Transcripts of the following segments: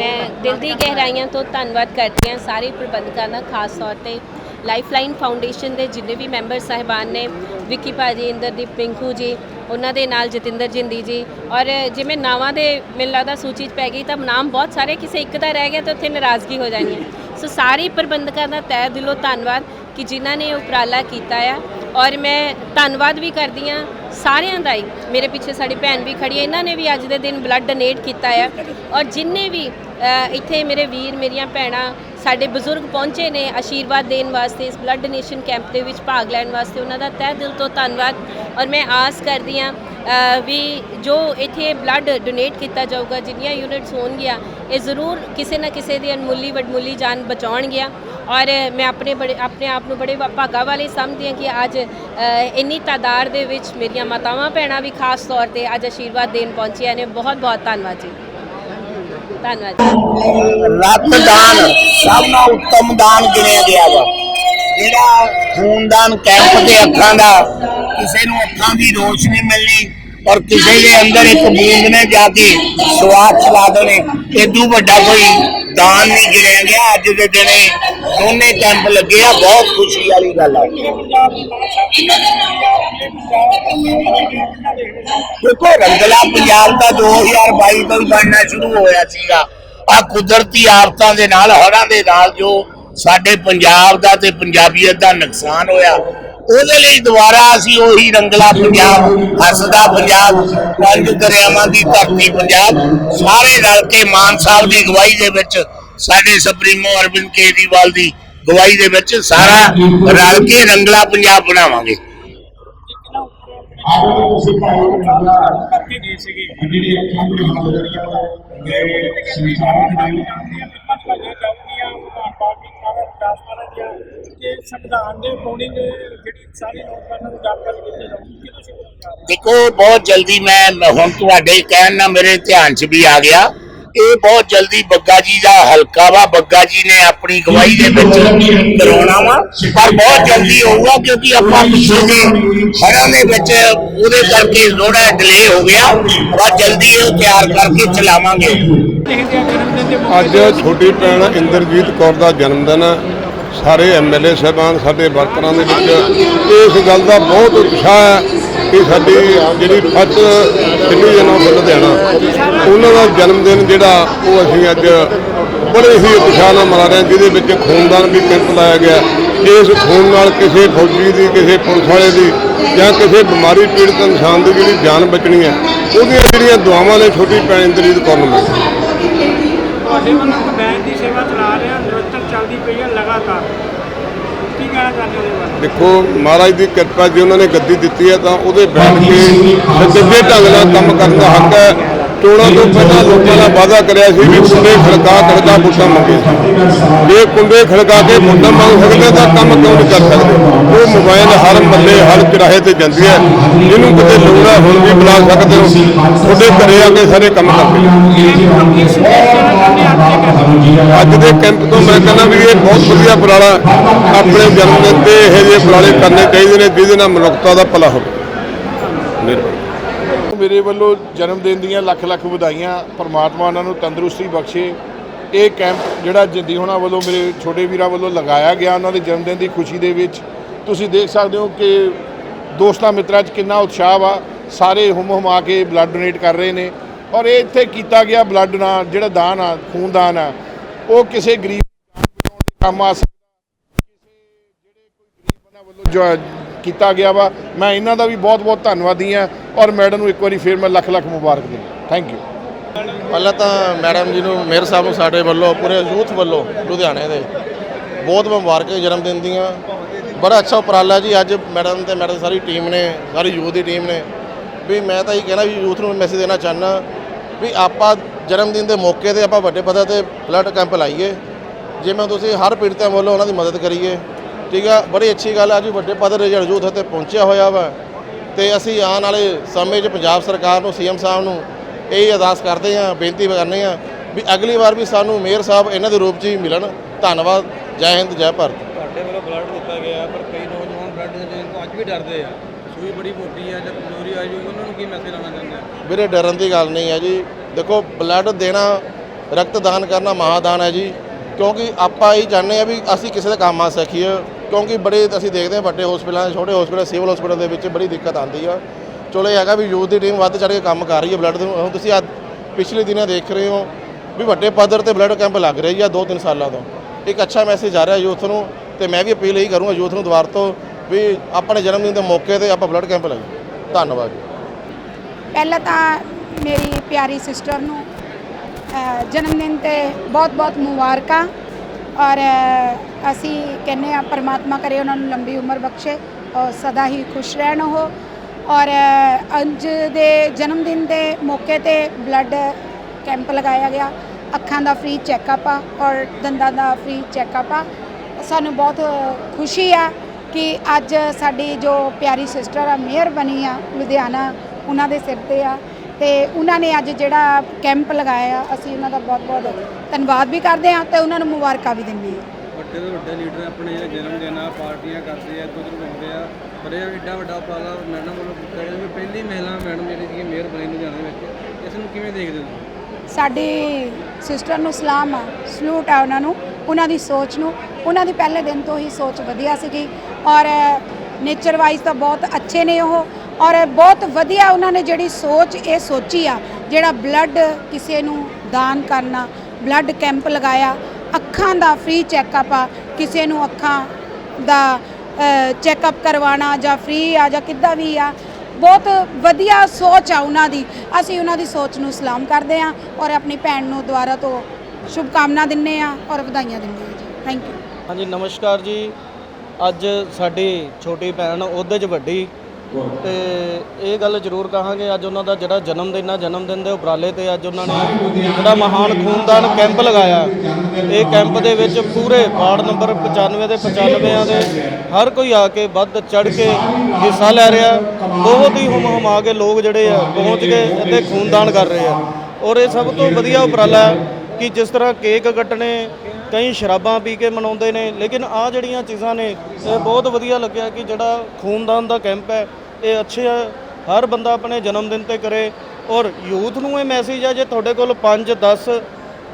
ਮੈਂ ਦਿਲ ਦੀ ਗਹਿਰਾਈਆਂ ਤੋਂ ਧੰਨਵਾਦ ਕਰਦੀ ਹਾਂ ਸਾਰੇ ਪ੍ਰਬੰਧਕਾਂ ਦਾ, ਖਾਸ ਤੌਰ ਤੇ ਲਾਈਫਲਾਈਨ ਫਾਊਂਡੇਸ਼ਨ ਦੇ ਜਿੰਨੇ ਵੀ ਮੈਂਬਰ ਸਾਹਿਬਾਨ ਨੇ, ਵਿੱਕੀ ਭਾਜੀ, ਇੰਦਰਦੀਪ ਪਿੰਕੂ ਜੀ, ਉਹਨਾਂ ਦੇ ਨਾਲ ਜਤਿੰਦਰ ਜਿੰਦੀ ਜੀ ਔਰ ਜਿਵੇਂ ਨਾਵਾਂ ਦੇ ਮੈਨੂੰ ਲੱਗਦਾ ਸੂਚੀ 'ਚ ਪੈ ਗਈ ਤਾਂ ਨਾਮ ਬਹੁਤ ਸਾਰੇ ਕਿਸੇ ਇੱਕ ਦਾ ਰਹਿ ਗਿਆ ਤਾਂ ਉੱਥੇ ਨਾਰਾਜ਼ਗੀ ਹੋ ਜਾਣੀ ਹੈ। ਸੋ ਸਾਰੇ ਪ੍ਰਬੰਧਕਾਂ ਦਾ ਤਹਿ ਦਿਲੋਂ ਧੰਨਵਾਦ ਕਿ ਜਿਨ੍ਹਾਂ ਨੇ ਉਪਰਾਲਾ ਕੀਤਾ ਆ ਔਰ ਮੈਂ ਧੰਨਵਾਦ ਵੀ ਕਰਦੀ ਹਾਂ ਸਾਰਿਆਂ ਦਾ ਹੀ। ਮੇਰੇ ਪਿੱਛੇ ਸਾਡੀ ਭੈਣ ਵੀ ਖੜੀ ਹੈ। ਇਹਨਾਂ ਨੇ ਵੀ ਅੱਜ ਦੇ ਦਿਨ ਬਲੱਡ ਡੋਨੇਟ ਕੀਤਾ ਆ। ਔਰ ਜਿੰਨੇ ਵੀ ਇੱਥੇ ਮੇਰੇ ਵੀਰ, ਮੇਰੀਆਂ ਭੈਣਾਂ ਸਾਡੇ ਬਜ਼ੁਰਗ ਪਹੁੰਚੇ ਨੇ ਆਸ਼ੀਰਵਾਦ ਦੇਣ ਵਾਸਤੇ, ਇਸ ਬਲੱਡ ਡੋਨੇਸ਼ਨ ਕੈਂਪ ਦੇ ਵਿੱਚ ਭਾਗ ਲੈਣ ਵਾਸਤੇ, ਉਹਨਾਂ ਦਾ ਤਹਿ ਦਿਲ ਤੋਂ ਧੰਨਵਾਦ। ਔਰ ਮੈਂ ਆਸ ਕਰਦੀ ਹਾਂ ਵੀ ਜੋ ਇੱਥੇ ਬਲੱਡ ਡੋਨੇਟ ਕੀਤਾ ਜਾਊਗਾ, ਜਿੰਨੀਆਂ ਯੂਨਿਟਸ ਹੋਣਗੀਆਂ, ਇਹ ਜ਼ਰੂਰ ਕਿਸੇ ਨਾ ਕਿਸੇ ਦੀ ਅਨਮੁੱਲੀ ਵਡਮੁੱਲੀ ਜਾਨ ਬਚਾਉਣਗੀਆਂ। ਔਰ ਮੈਂ ਆਪਣੇ ਬੜੇ, ਆਪਣੇ ਆਪ ਨੂੰ ਬੜੇ ਭਾਗਾ ਵਾਲੇ ਸਮਝਦੀ ਹਾਂ ਕਿ ਅੱਜ ਇੰਨੀ ਤਾਦਾਦ ਦੇ ਵਿੱਚ ਮੇਰੀਆਂ ਮਾਤਾਵਾਂ ਭੈਣਾਂ ਵੀ ਖਾਸ ਤੌਰ ਤੇ ਅੱਜ ਆਸ਼ੀਰਵਾਦ ਦੇਣ ਪਹੁੰਚੀਆਂ ਨੇ। ਬਹੁਤ ਬਹੁਤ ਧੰਨਵਾਦ ਜੀ। ਧੰਨਵਾਦ ਜੀ। ਰਕਤਦਾਨ ਸਭ ਨਾਲ ਉੱਤਮ ਦਾਨ ਗਿਣਿਆ ਗਿਆ ਵਾ? ਜਿਹੜਾ ਖੂਨਦਾਨ ਕੈਂਪ ਦੇ ਅੱਖਾਂ ਦਾ, ਕਿਸੇ ਨੂੰ ਅੱਖਾਂ ਦੀ ਰੋਸ਼ਨੀ ਮਿਲਣੀ ਔਰ ਕਿਸੇ ਦੇ ਅੰਦਰ ਇੱਕ ਬੂੰਦ ਨੇ ਜਾ ਕੇ ਸਵਾਦ ਚਲਾ ਦੇਣੇ ਵੱਡਾ ਕੋਈ ਦਾਨ ਨਹੀਂ ਗਿਣਿਆ ਗਿਆ। ਅੱਜ ਦੇ ਦਿਨ ਦੋਨੇ ਕੈਂਪ ਲੱਗੇ ਆ, ਬਹੁਤ ਖੁਸ਼ੀ ਵਾਲੀ ਗੱਲ ਆ। ਦੇਖੋ, ਰੰਗਲਾ ਪੰਜਾਬ ਦਾ 2022 ਤੋਂ ਹੀ ਬਣਨਾ ਸ਼ੁਰੂ ਹੋਇਆ ਸੀਗਾ। ਆ ਕੁਦਰਤੀ ਆਫਤਾਂ ਦੇ ਨਾਲ, ਹੜ੍ਹਾਂ ਦੇ ਨਾਲ ਜੋ ਸਾਡੇ ਪੰਜਾਬ ਦਾ ਤੇ ਪੰਜਾਬੀਅਤ ਦਾ ਨੁਕਸਾਨ ਹੋਇਆ ਉਹਦੇ ਲਈ ਦੁਬਾਰਾ ਅਸੀਂ ਉਹੀ ਰੰਗਲਾ ਪੰਜਾਬ ਹੱਸਦਾ ਪੰਜਾਬ ਪੰਜ ਦਰਿਆਵਾਂ ਦੀ ਧਰਤੀ ਪੰਜਾਬ ਸਾਰੇ ਰਲ ਕੇ ਮਾਨ ਸਾਹਿਬ ਦੀ ਅਗਵਾਈ ਦੇ ਵਿੱਚ ਸਾਡੇ ਸੁਪਰੀਮੋ ਅਰਵਿੰਦ ਕੇਜਰੀਵਾਲ ਦੀ ਅਗਵਾਈ ਦੇ ਵਿੱਚ ਸਾਰਾ ਰਲ ਕੇ ਰੰਗਲਾ ਪੰਜਾਬ ਬਣਾਵਾਂਗੇ। ਕਰਕੇ ਗਏ ਸੀਗੇ। ਜਿਹੜੇ ਅੱਖਾਂ ਦੀ ਜਿਹੜੀਆਂ ਜਾਊਗੀਆਂ ਸੰਵਿਧਾਨ ਦੇ ਅਕੋਰਡਿੰਗ ਜਿਹੜੀ ਸਾਰੀ ਨੌਜਵਾਨਾਂ ਨੂੰ ਜਾਣਕਾਰੀ ਦਿੱਤੀ ਜਾਊਗੀ ਕਿ ਤੁਸੀਂ ਦੇਖੋ ਬਹੁਤ ਜਲਦੀ ਮੈਂ ਹੁਣ ਤੁਹਾਡੇ ਕਹਿਣ ਨਾਲ ਮੇਰੇ ਧਿਆਨ 'ਚ ਵੀ ਆ ਗਿਆ। ਇਹ ਬਹੁਤ ਜਲਦੀ ਬੱਗਾ ਜੀ ਦਾ ਹਲਕਾ ਵਾ ਬੱਗਾ ਜੀ ਨੇ ਆਪਣੀ ਗਵਾਹੀ ਦੇ ਵਿੱਚ ਕਰਾਉਣਾ ਵਾ। ਪਰ ਬਹੁਤ ਜਲਦੀ ਹੋਊਗਾ ਕਿਉਂਕਿ ਆਪਾਂ ਪਿਛਲੇ ਦੇ ਦੇ ਵਿੱਚ ਉਹਦੇ ਕਰਕੇ ਥੋੜਾ ਡਿਲੇ ਹੋ ਗਿਆ। ਪਰ ਜਲਦੀ ਇਹ ਤਿਆਰ ਕਰਕੇ ਚਲਾਵਾਂਗੇ। ਅੱਜ ਛੋਟੀ ਭੈਣ ਇੰਦਰਜੀਤ ਕੌਰ ਦਾ ਜਨਮ ਦਿਨ ਹੈ ਸਾਰੇ ਐਮਐਲਏ ਸਾਹਿਬਾਨ ਸਾਡੇ ਵਰਕਰਾਂ ਦੇ ਵਿੱਚ। ਇਸ ਗੱਲ ਦਾ ਬਹੁਤ ਉਤਸ਼ਾਹ ਹੈ ਕਿ ਸਾਡੀ ਜਿਹੜੀ ਫਸਟ ਸਿਟੀਜ਼ਨ ਆਫ ਲੁਧਿਆਣਾ। ਉਹਨਾਂ ਦਾ ਜਨਮ ਦਿਨ ਜਿਹੜਾ, ਉਹ ਅਸੀਂ ਅੱਜ ਬੜੇ ਹੀ ਉਤਸ਼ਾਹ ਨਾਲ ਮਨਾ ਰਹੇ ਹਾਂ, ਜਿਹਦੇ ਵਿੱਚ ਖੂਨਦਾਨ ਵੀ ਕੈਂਪ ਲਾਇਆ ਗਿਆ ਇਸ ਖੂਨ ਨਾਲ ਕਿਸੇ ਫੌਜੀ ਦੀ, ਕਿਸੇ ਪੁਲਿਸ ਵਾਲੇ ਦੀ ਜਾਂ ਕਿਸੇ ਬਿਮਾਰੀ ਪੀੜਤ ਇਨਸਾਨ ਦੀ ਜਿਹੜੀ ਜਾਨ ਬਚਣੀ ਹੈ, ਉਹਦੀਆਂ ਜਿਹੜੀਆਂ ਦੁਆਵਾਂ ਨੇ ਛੋਟੀ ਭੈਣ ਇੰਦਰਜੀਤ ਕਰਨ ਨੂੰ ਤੁਹਾਡੇ ਵੱਲੋਂ ਇੱਕ ਦੀ ਸੇਵਾ ਚਲਾ ਰਹੇ ਆ ਨਿਰੰਤਰ ਚੱਲਦੀ ਪਈ ਹੈ ਲਗਾਤਾਰ ਕੀ ਕਹਿਣਾ ਚਾਹੁੰਦੇ ਹੋ ਉਹਦੇ ਬਾਰੇ ਦੇਖੋ ਮਹਾਰਾਜ ਦੀ ਕਿਰਪਾ ਜੇ ਉਹਨਾਂ ਨੇ ਗੱਦੀ ਦਿੱਤੀ ਹੈ ਤਾਂ ਉਹਦੇ ਬੈਠ ਕੇ ਸਿੱਧੇ ਢੰਗ ਨਾਲ ਕੰਮ ਕਰਨ ਦਾ ਹੱਕ ਹੈ। ਚੋਣਾਂ ਤੋਂ ਪਹਿਲਾਂ ਲੋਕਾਂ ਨਾਲ ਵਾਅਦਾ ਕਰਿਆ ਸੀ ਵੀ ਕੁੰਡੇ ਖੜਕਾ ਖੜਕਾ ਵੋਟਾਂ ਮੰਗੇ। ਜੇ ਕੁੰਡੇ ਖੜਕਾ ਕੇ ਵੋਟਾਂ ਮੰਗ ਸਕਦੇ ਤਾਂ ਕੰਮ ਕਿਉਂ ਨਹੀਂ ਕਰ ਸਕਦੇ? ਉਹ ਮੋਬਾਈਲ ਹਰ ਮੱਲੇ ਹਰ ਚਰਾਹੇ ਤੇ ਜਾਂਦੀ ਹੈ। ਜਿਹਨੂੰ ਕਿਤੇ ਲੋੜ ਹੈ ਹੁਣ ਵੀ ਬੁਲਾ ਸਕਦੇ ਹੋ। ਤੁਹਾਡੇ ਘਰੇ ਆ ਕੇ ਸਾਰੇ ਕੰਮ ਕਰਦੇ ਅੱਜ ਦੇ ਕੈਂਪ ਤੋਂ ਮੈਂ ਕਹਿੰਦਾ ਵੀ ਇਹ ਬਹੁਤ ਵਧੀਆ ਹੈ। ਆਪਣੇ ਜਨਮ ਦਿਨ ਤੇ ਇਹੋ ਜਿਹੇ ਉਪਰਾਲੇ ਕਰਨੇ ਚਾਹੀਦੇ ਨੇ ਜਿਹਦੇ ਨਾਲ ਮਨੁੱਖਤਾ ਦਾ ਭਲਾ ਹੋਵੇ। ਮੇਰੇ ਵੱਲੋਂ ਜਨਮ ਦਿਨ ਦੀਆਂ ਲੱਖ ਲੱਖ ਵਧਾਈਆਂ, ਪਰਮਾਤਮਾ ਉਹਨਾਂ ਨੂੰ ਤੰਦਰੁਸਤੀ ਬਖਸ਼ੇ। ਇਹ ਕੈਂਪ ਜਿਹੜਾ ਜਿੰਦੀ ਹੋਣਾ ਵੱਲੋਂ ਮੇਰੇ ਛੋਟੇ ਵੀਰਾਂ ਵੱਲੋਂ ਲਗਾਇਆ ਗਿਆ ਉਹਨਾਂ ਦੇ ਜਨਮ ਦਿਨ ਦੀ ਖੁਸ਼ੀ ਦੇ ਵਿੱਚ। ਤੁਸੀਂ ਦੇਖ ਸਕਦੇ ਹੋ ਕਿ ਦੋਸਤਾਂ ਮਿੱਤਰਾਂ 'ਚ ਕਿੰਨਾ ਉਤਸ਼ਾਹ ਵਾ। ਸਾਰੇ ਹੁਮ ਹੁਮਾ ਕੇ ਬਲੱਡ ਡੋਨੇਟ ਕਰ ਰਹੇ ਨੇ। ਔਰ ਇਹ ਇੱਥੇ ਕੀਤਾ ਗਿਆ ਬਲੱਡ ਨਾਲ ਜਿਹੜਾ ਦਾਨ ਆ ਖੂਨਦਾਨ ਆ, ਉਹ ਕਿਸੇ ਗਰੀਬ ਕੰਮ ਆ ਸਕਦਾ। ਕਿਸੇ ਜਿਹੜੇ ਕੋਈ ਗਰੀਬ ਬੰਦਾ ਵੱਲੋਂ ਕੀਤਾ ਗਿਆ ਵਾ। ਮੈਂ ਇਹਨਾਂ ਦਾ ਵੀ ਬਹੁਤ ਬਹੁਤ ਧੰਨਵਾਦੀ ਆ ਔਰ ਮੈਡਮ ਨੂੰ ਇੱਕ ਵਾਰੀ ਫੇਰ ਮੈਂ ਲੱਖ ਲੱਖ ਮੁਬਾਰਕ ਦਿੰਦਾ। ਥੈਂਕ ਯੂ ਪਹਿਲਾਂ ਤਾਂ ਮੈਡਮ ਜੀ ਨੂੰ, ਮੇਅਰ ਸਾਹਿਬ ਨੂੰ, ਸਾਡੇ ਵੱਲੋਂ, ਪੂਰੇ ਯੂਥ ਵੱਲੋਂ, ਲੁਧਿਆਣੇ ਦੇ, ਬਹੁਤ ਮੁਬਾਰਕਾਂ ਜਨਮ ਦਿਨ ਦੀਆਂ। ਬੜਾ ਅੱਛਾ ਉਪਰਾਲਾ ਜੀ, ਅੱਜ ਮੈਡਮ ਤੇ ਮੈਡਮ ਦੀ ਸਾਰੀ ਟੀਮ ਨੇ, ਸਾਰੀ ਯੂਥ ਦੀ ਟੀਮ ਨੇ। ਵੀ ਮੈਂ ਤਾਂ ਇਹ ਕਹਿਣਾ ਵੀ ਯੂਥ ਨੂੰ ਮੈਸੇਜ ਦੇਣਾ ਚਾਹਨਾ ਵੀ ਆਪਾਂ ਜਨਮ ਦਿਨ ਦੇ ਮੌਕੇ ਤੇ ਆਪਾਂ ਵੱਡੇ ਪੱਧਰ ਤੇ ਬਲੱਡ ਕੈਂਪ ਲਾਈਏ। ਜਿਵੇਂ ਤੁਸੀਂ ਹਰ ਪੀੜਤਾਂ ਵੱਲੋਂ ਉਹਨਾਂ ਦੀ ਮਦਦ ਕਰੀਏ। ਠੀਕ ਆ ਬੜੀ ਅੱਛੀ ਗੱਲ ਆ ਅੱਜ ਵੱਡੇ ਪੱਧਰ ਤੇ ਯੂਥ ਇੱਥੇ ਪਹੁੰਚਿਆ ਹੋਇਆ ਵਾ। ਤੇ ਅਸੀਂ ਆਉਣ ਵਾਲੇ ਸਮੇਂ 'ਚ ਪੰਜਾਬ ਸਰਕਾਰ ਨੂੰ ਸੀਐਮ ਸਾਹਿਬ ਨੂੰ ਇਹ ਅਰਦਾਸ ਕਰਦੇ ਹਾਂ ਬੇਨਤੀ ਕਰਨੇ ਆ ਵੀ ਅਗਲੀ ਵਾਰ ਵੀ ਸਾਨੂੰ ਮੇਅਰ ਸਾਹਿਬ ਇਹਨਾਂ ਦੇ ਰੂਪ 'ਚ ਹੀ ਮਿਲਣ। ਧੰਨਵਾਦ ਜੈ ਹਿੰਦ ਜੈ ਭਾਰਤ। ਤੁਹਾਡੇ ਵੱਲੋਂ ਬਲੱਡ ਦਿੱਤਾ ਗਿਆ ਪਰ ਕਈ ਨੌਜਵਾਨ ਬਲੱਡ ਦੇਣ ਤੋਂ ਅੱਜ ਵੀ ਡਰਦੇ ਆ। ਸੂਈ ਬੜੀ ਮੋਟੀ ਆ ਜਾਂ ਕਮਜ਼ੋਰੀ ਆ ਜੂਗੀ ਉਹਨਾਂ ਨੂੰ ਕੀ ਮੈਸੇਜ ਲਾਉਣਾ ਚਾਹੁੰਦੇ ਆ? ਵੀਰੇ ਡਰਨ ਦੀ ਗੱਲ ਨਹੀਂ ਹੈ ਜੀ। ਦੇਖੋ ਬਲੱਡ ਦੇਣਾ ਰਕਤਦਾਨ ਕਰਨਾ ਮਹਾਦਾਨ ਹੈ ਜੀ। ਕਿਉਂਕਿ ਆਪਾਂ ਇਹ ਚਾਹੁੰਦੇ ਆ ਵੀ ਅਸੀਂ ਕਿਸੇ ਦੇ ਕੰਮ ਆ ਸਕੀਏ। ਕਿਉਂਕਿ ਬੜੇ ਅਸੀਂ ਦੇਖਦੇ ਹਾਂ ਵੱਡੇ ਹਸਪਤਾਲਾਂ ਛੋਟੇ ਹਸਪਤਾਲ ਸਿਵਲ ਹਸਪਤਾਲ ਦੇ ਵਿੱਚ ਬੜੀ ਦਿੱਕਤ ਆਉਂਦੀ ਆ। ਚਲੋ ਇਹ ਹੈਗਾ ਵੀ ਯੂਥ ਦੀ ਟੀਮ ਵੱਧ ਚੜ੍ਹ ਕੇ ਕੰਮ ਕਰ ਰਹੀ ਹੈ ਬਲੱਡ ਹੁਣ ਤੁਸੀਂ ਅੱਜ ਪਿਛਲੇ ਦਿਨਾਂ ਦੇਖ ਰਹੇ ਹੋ ਵੀ ਵੱਡੇ ਪੱਧਰ ਤੇ ਬਲੱਡ ਕੈਂਪ ਲੱਗ ਰਹੇ ਆ ਦੋ ਤਿੰਨ ਸਾਲਾਂ ਤੋਂ। ਇੱਕ ਅੱਛਾ ਮੈਸੇਜ ਆ ਰਿਹਾ ਯੂਥ ਨੂੰ ਤੇ ਮੈਂ ਵੀ ਅਪੀਲ ਇਹੀ ਕਰੂੰਗਾ ਯੂਥ ਨੂੰ ਦੁਆਰ ਤੋਂ ਵੀ ਆਪਣੇ ਜਨਮ ਦਿਨ ਦੇ ਮੌਕੇ ਤੇ ਆਪਾਂ ਬਲੱਡ ਕੈਂਪ ਲਾਈਏ। ਧੰਨਵਾਦ ਜੀ। ਪਹਿਲਾਂ ਤਾਂ ਮੇਰੀ ਪਿਆਰੀ ਸਿਸਟਰ ਨੂੰ ਜਨਮ ਦਿਨ ਤੇ ਬਹੁਤ-ਬਹੁਤ ਮੁਬਾਰਕਾਂ। ਔਰ ਅਸੀਂ ਕਹਿੰਦੇ ਆ ਪਰਮਾਤਮਾ ਕਰੇ ਉਹਨਾਂ ਨੂੰ ਲੰਬੀ ਉਮਰ ਬਖਸ਼ੇ ਔਰ ਸਦਾ ਹੀ ਖੁਸ਼ ਰਹਿਣ ਉਹ। ਔਰ ਅ, ਅੱਜ ਦੇ ਜਨਮ ਦਿਨ ਦੇ ਮੌਕੇ ਤੇ ਬਲੱਡ ਕੈਂਪ ਲਗਾਇਆ ਗਿਆ। ਅੱਖਾਂ ਦਾ ਫ੍ਰੀ ਚੈੱਕਅਪ ਆ ਔਰ ਦੰਦਾਂ ਦਾ ਫ੍ਰੀ ਚੈੱਕਅਪ ਆ। ਸਾਨੂੰ ਬਹੁਤ ਖੁਸ਼ੀ ਆ ਕਿ ਅੱਜ ਸਾਡੀ ਜੋ ਪਿਆਰੀ ਸਿਸਟਰ ਆ ਮੇਅਰ ਬਣੀ ਆ ਲੁਧਿਆਣਾ ਉਹਨਾਂ ਦੇ ਸਿਰ ਤੇ ਆ। ਤੇ ਉਹਨਾਂ ਨੇ ਅੱਜ ਜਿਹੜਾ ਕੈਂਪ ਲਗਾਇਆ ਅਸੀਂ ਉਹਨਾਂ ਦਾ ਬਹੁਤ ਬਹੁਤ ਧੰਨਵਾਦ ਵੀ ਕਰਦੇ ਆ ਤੇ ਉਹਨਾਂ ਨੂੰ ਮੁਬਾਰਕਾਂ ਵੀ ਦਿੰਦੇ ਆ ਵੱਡੇ ਤੋਂ ਵੱਡੇ ਲੀਡਰ ਆਪਣੇ ਜਨਮ ਦਿਨ ਆ ਪਾਰਟੀਆਂ ਕਰਦੇ ਆ ਉੱਧਰ ਘੁੰਮਦੇ ਆ। ਪਰ ਇਹ ਏਡਾ ਵੱਡਾ ਉਪਰਾਲਾ ਮੈਡਮ ਵੱਲੋਂ ਕੀਤਾ ਗਿਆ ਵੀ ਪਹਿਲੀ ਮਹਿਲਾ ਮੈਡਮ ਜਿਹੜੀ ਸੀ ਮੇਅਰ ਬਣੀ ਲੁਧਿਆਣੇ ਵਿੱਚ। ਇਸ ਨੂੰ ਕਿਵੇਂ ਦੇਖਦੇ ਹੋ? ਸਾਡੀ ਸਿਸਟਰ ਨੂੰ ਸਲਾਮ ਆ ਸਲੂਟ ਆ ਉਹਨਾਂ ਨੂੰ ਉਹਨਾਂ ਦੀ ਸੋਚ ਨੂੰ। ਉਹਨਾਂ ਦੀ ਪਹਿਲੇ ਦਿਨ ਤੋਂ ਹੀ ਸੋਚ ਵਧੀਆ ਸੀਗੀ ਔਰ ਨੇਚਰ ਵਾਈਜ਼ ਤਾਂ ਬਹੁਤ ਅੱਛੇ ਨੇ ਉਹ। ਔਰ ਬਹੁਤ ਵਧੀਆ ਉਹਨਾਂ ਨੇ ਜਿਹੜੀ ਸੋਚ ਇਹ ਸੋਚੀ ਆ, ਜਿਹੜਾ ਬਲੱਡ ਕਿਸੇ ਨੂੰ ਦਾਨ ਕਰਨਾ ਬਲੱਡ ਕੈਂਪ ਲਗਾਇਆ, ਅੱਖਾਂ ਦਾ ਫ੍ਰੀ ਚੈੱਕਅਪ ਆ, ਕਿਸੇ ਨੂੰ ਅੱਖਾਂ ਦਾ ਚੈੱਕਅਪ ਕਰਵਾਉਣਾ ਜਾਂ ਫ੍ਰੀ ਆ ਜਾਂ ਕਿੱਦਾਂ ਵੀ ਆ, ਬਹੁਤ ਵਧੀਆ ਸੋਚ ਆ ਉਹਨਾਂ ਦੀ। ਅਸੀਂ ਉਹਨਾਂ ਦੀ ਸੋਚ ਨੂੰ ਸਲਾਮ ਕਰਦੇ ਆ ਔਰ ਆਪਣੀ ਭੈਣ ਨੂੰ ਦੁਆਰਾ ਤੋਂ ਸ਼ੁਭ ਕਾਮਨਾ ਦਿੰਨੇ ਆ ਔਰ ਵਧਾਈਆਂ ਦਿੰਦੇ ਆ ਜੀ। ਥੈਂਕ ਯੂ ਹਾਂਜੀ, ਨਮਸਕਾਰ ਜੀ। ਅੱਜ ਸਾਡੀ ਛੋਟੀ ਭੈਣ ਉਹਦੇ 'ਚ ਵੱਡੀ ਤੇ ਇਹ ਗੱਲ ਜ਼ਰੂਰ ਕਹਾਂਗੇ, ਅੱਜ ਉਹਨਾਂ ਦਾ ਜਿਹੜਾ ਜਨਮ ਦਿਨ ਆ, ਜਨਮ ਦਿਨ ਦੇ ਉਪਰਾਲੇ ਤੇ ਅੱਜ ਉਹਨਾਂ ਨੇ ਜਿਹੜਾ ਮਹਾਨ ਖੂਨਦਾਨ ਕੈਂਪ ਲਗਾਇਆ। ਇਹ ਕੈਂਪ ਦੇ ਵਿੱਚ ਪੂਰੇ ਵਾਰਡ ਨੰਬਰ 95 ਦੇ 95 ਦੇ ਹਰ ਕੋਈ ਆ ਕੇ ਵੱਧ ਚੜ ਕੇ ਹਿੱਸਾ ਲੈ ਰਿਹਾ। ਬਹੁਤ ਹੀ ਹੁਮ ਹੁਮਾ ਕੇ ਲੋਕ ਜਿਹੜੇ ਆ ਪਹੁੰਚ ਕੇ ਇੱਥੇ ਖੂਨਦਾਨ ਕਰ ਰਹੇ ਆ। ਔਰ ਇਹ ਸਭ ਤੋਂ ਵਧੀਆ ਉਪਰਾਲਾ ਹੈ ਕਿ ਜਿਸ ਤਰ੍ਹਾਂ ਕੇਕ ਕੱਟਣੇ, ਕਈ ਸ਼ਰਾਬਾਂ ਪੀ ਕੇ ਮਨਾਉਂਦੇ ਨੇ, ਲੇਕਿਨ ਆ ਜਿਹੜੀਆਂ ਚੀਜ਼ਾਂ ਨੇ, ਇਹ ਬਹੁਤ ਵਧੀਆ ਲੱਗਿਆ ਕਿ ਜਿਹੜਾ ਖੂਨਦਾਨ ਦਾ ਕੈਂਪ ਹੈ, ਇਹ ਅੱਛੇ ਆ, ਹਰ ਬੰਦਾ ਆਪਣੇ ਜਨਮ ਦਿਨ ਤੇ ਕਰੇ। ਔਰ ਯੂਥ ਨੂੰ ਇਹ ਮੈਸੇਜ ਹੈ ਜੇ ਤੁਹਾਡੇ ਕੋਲ 5 10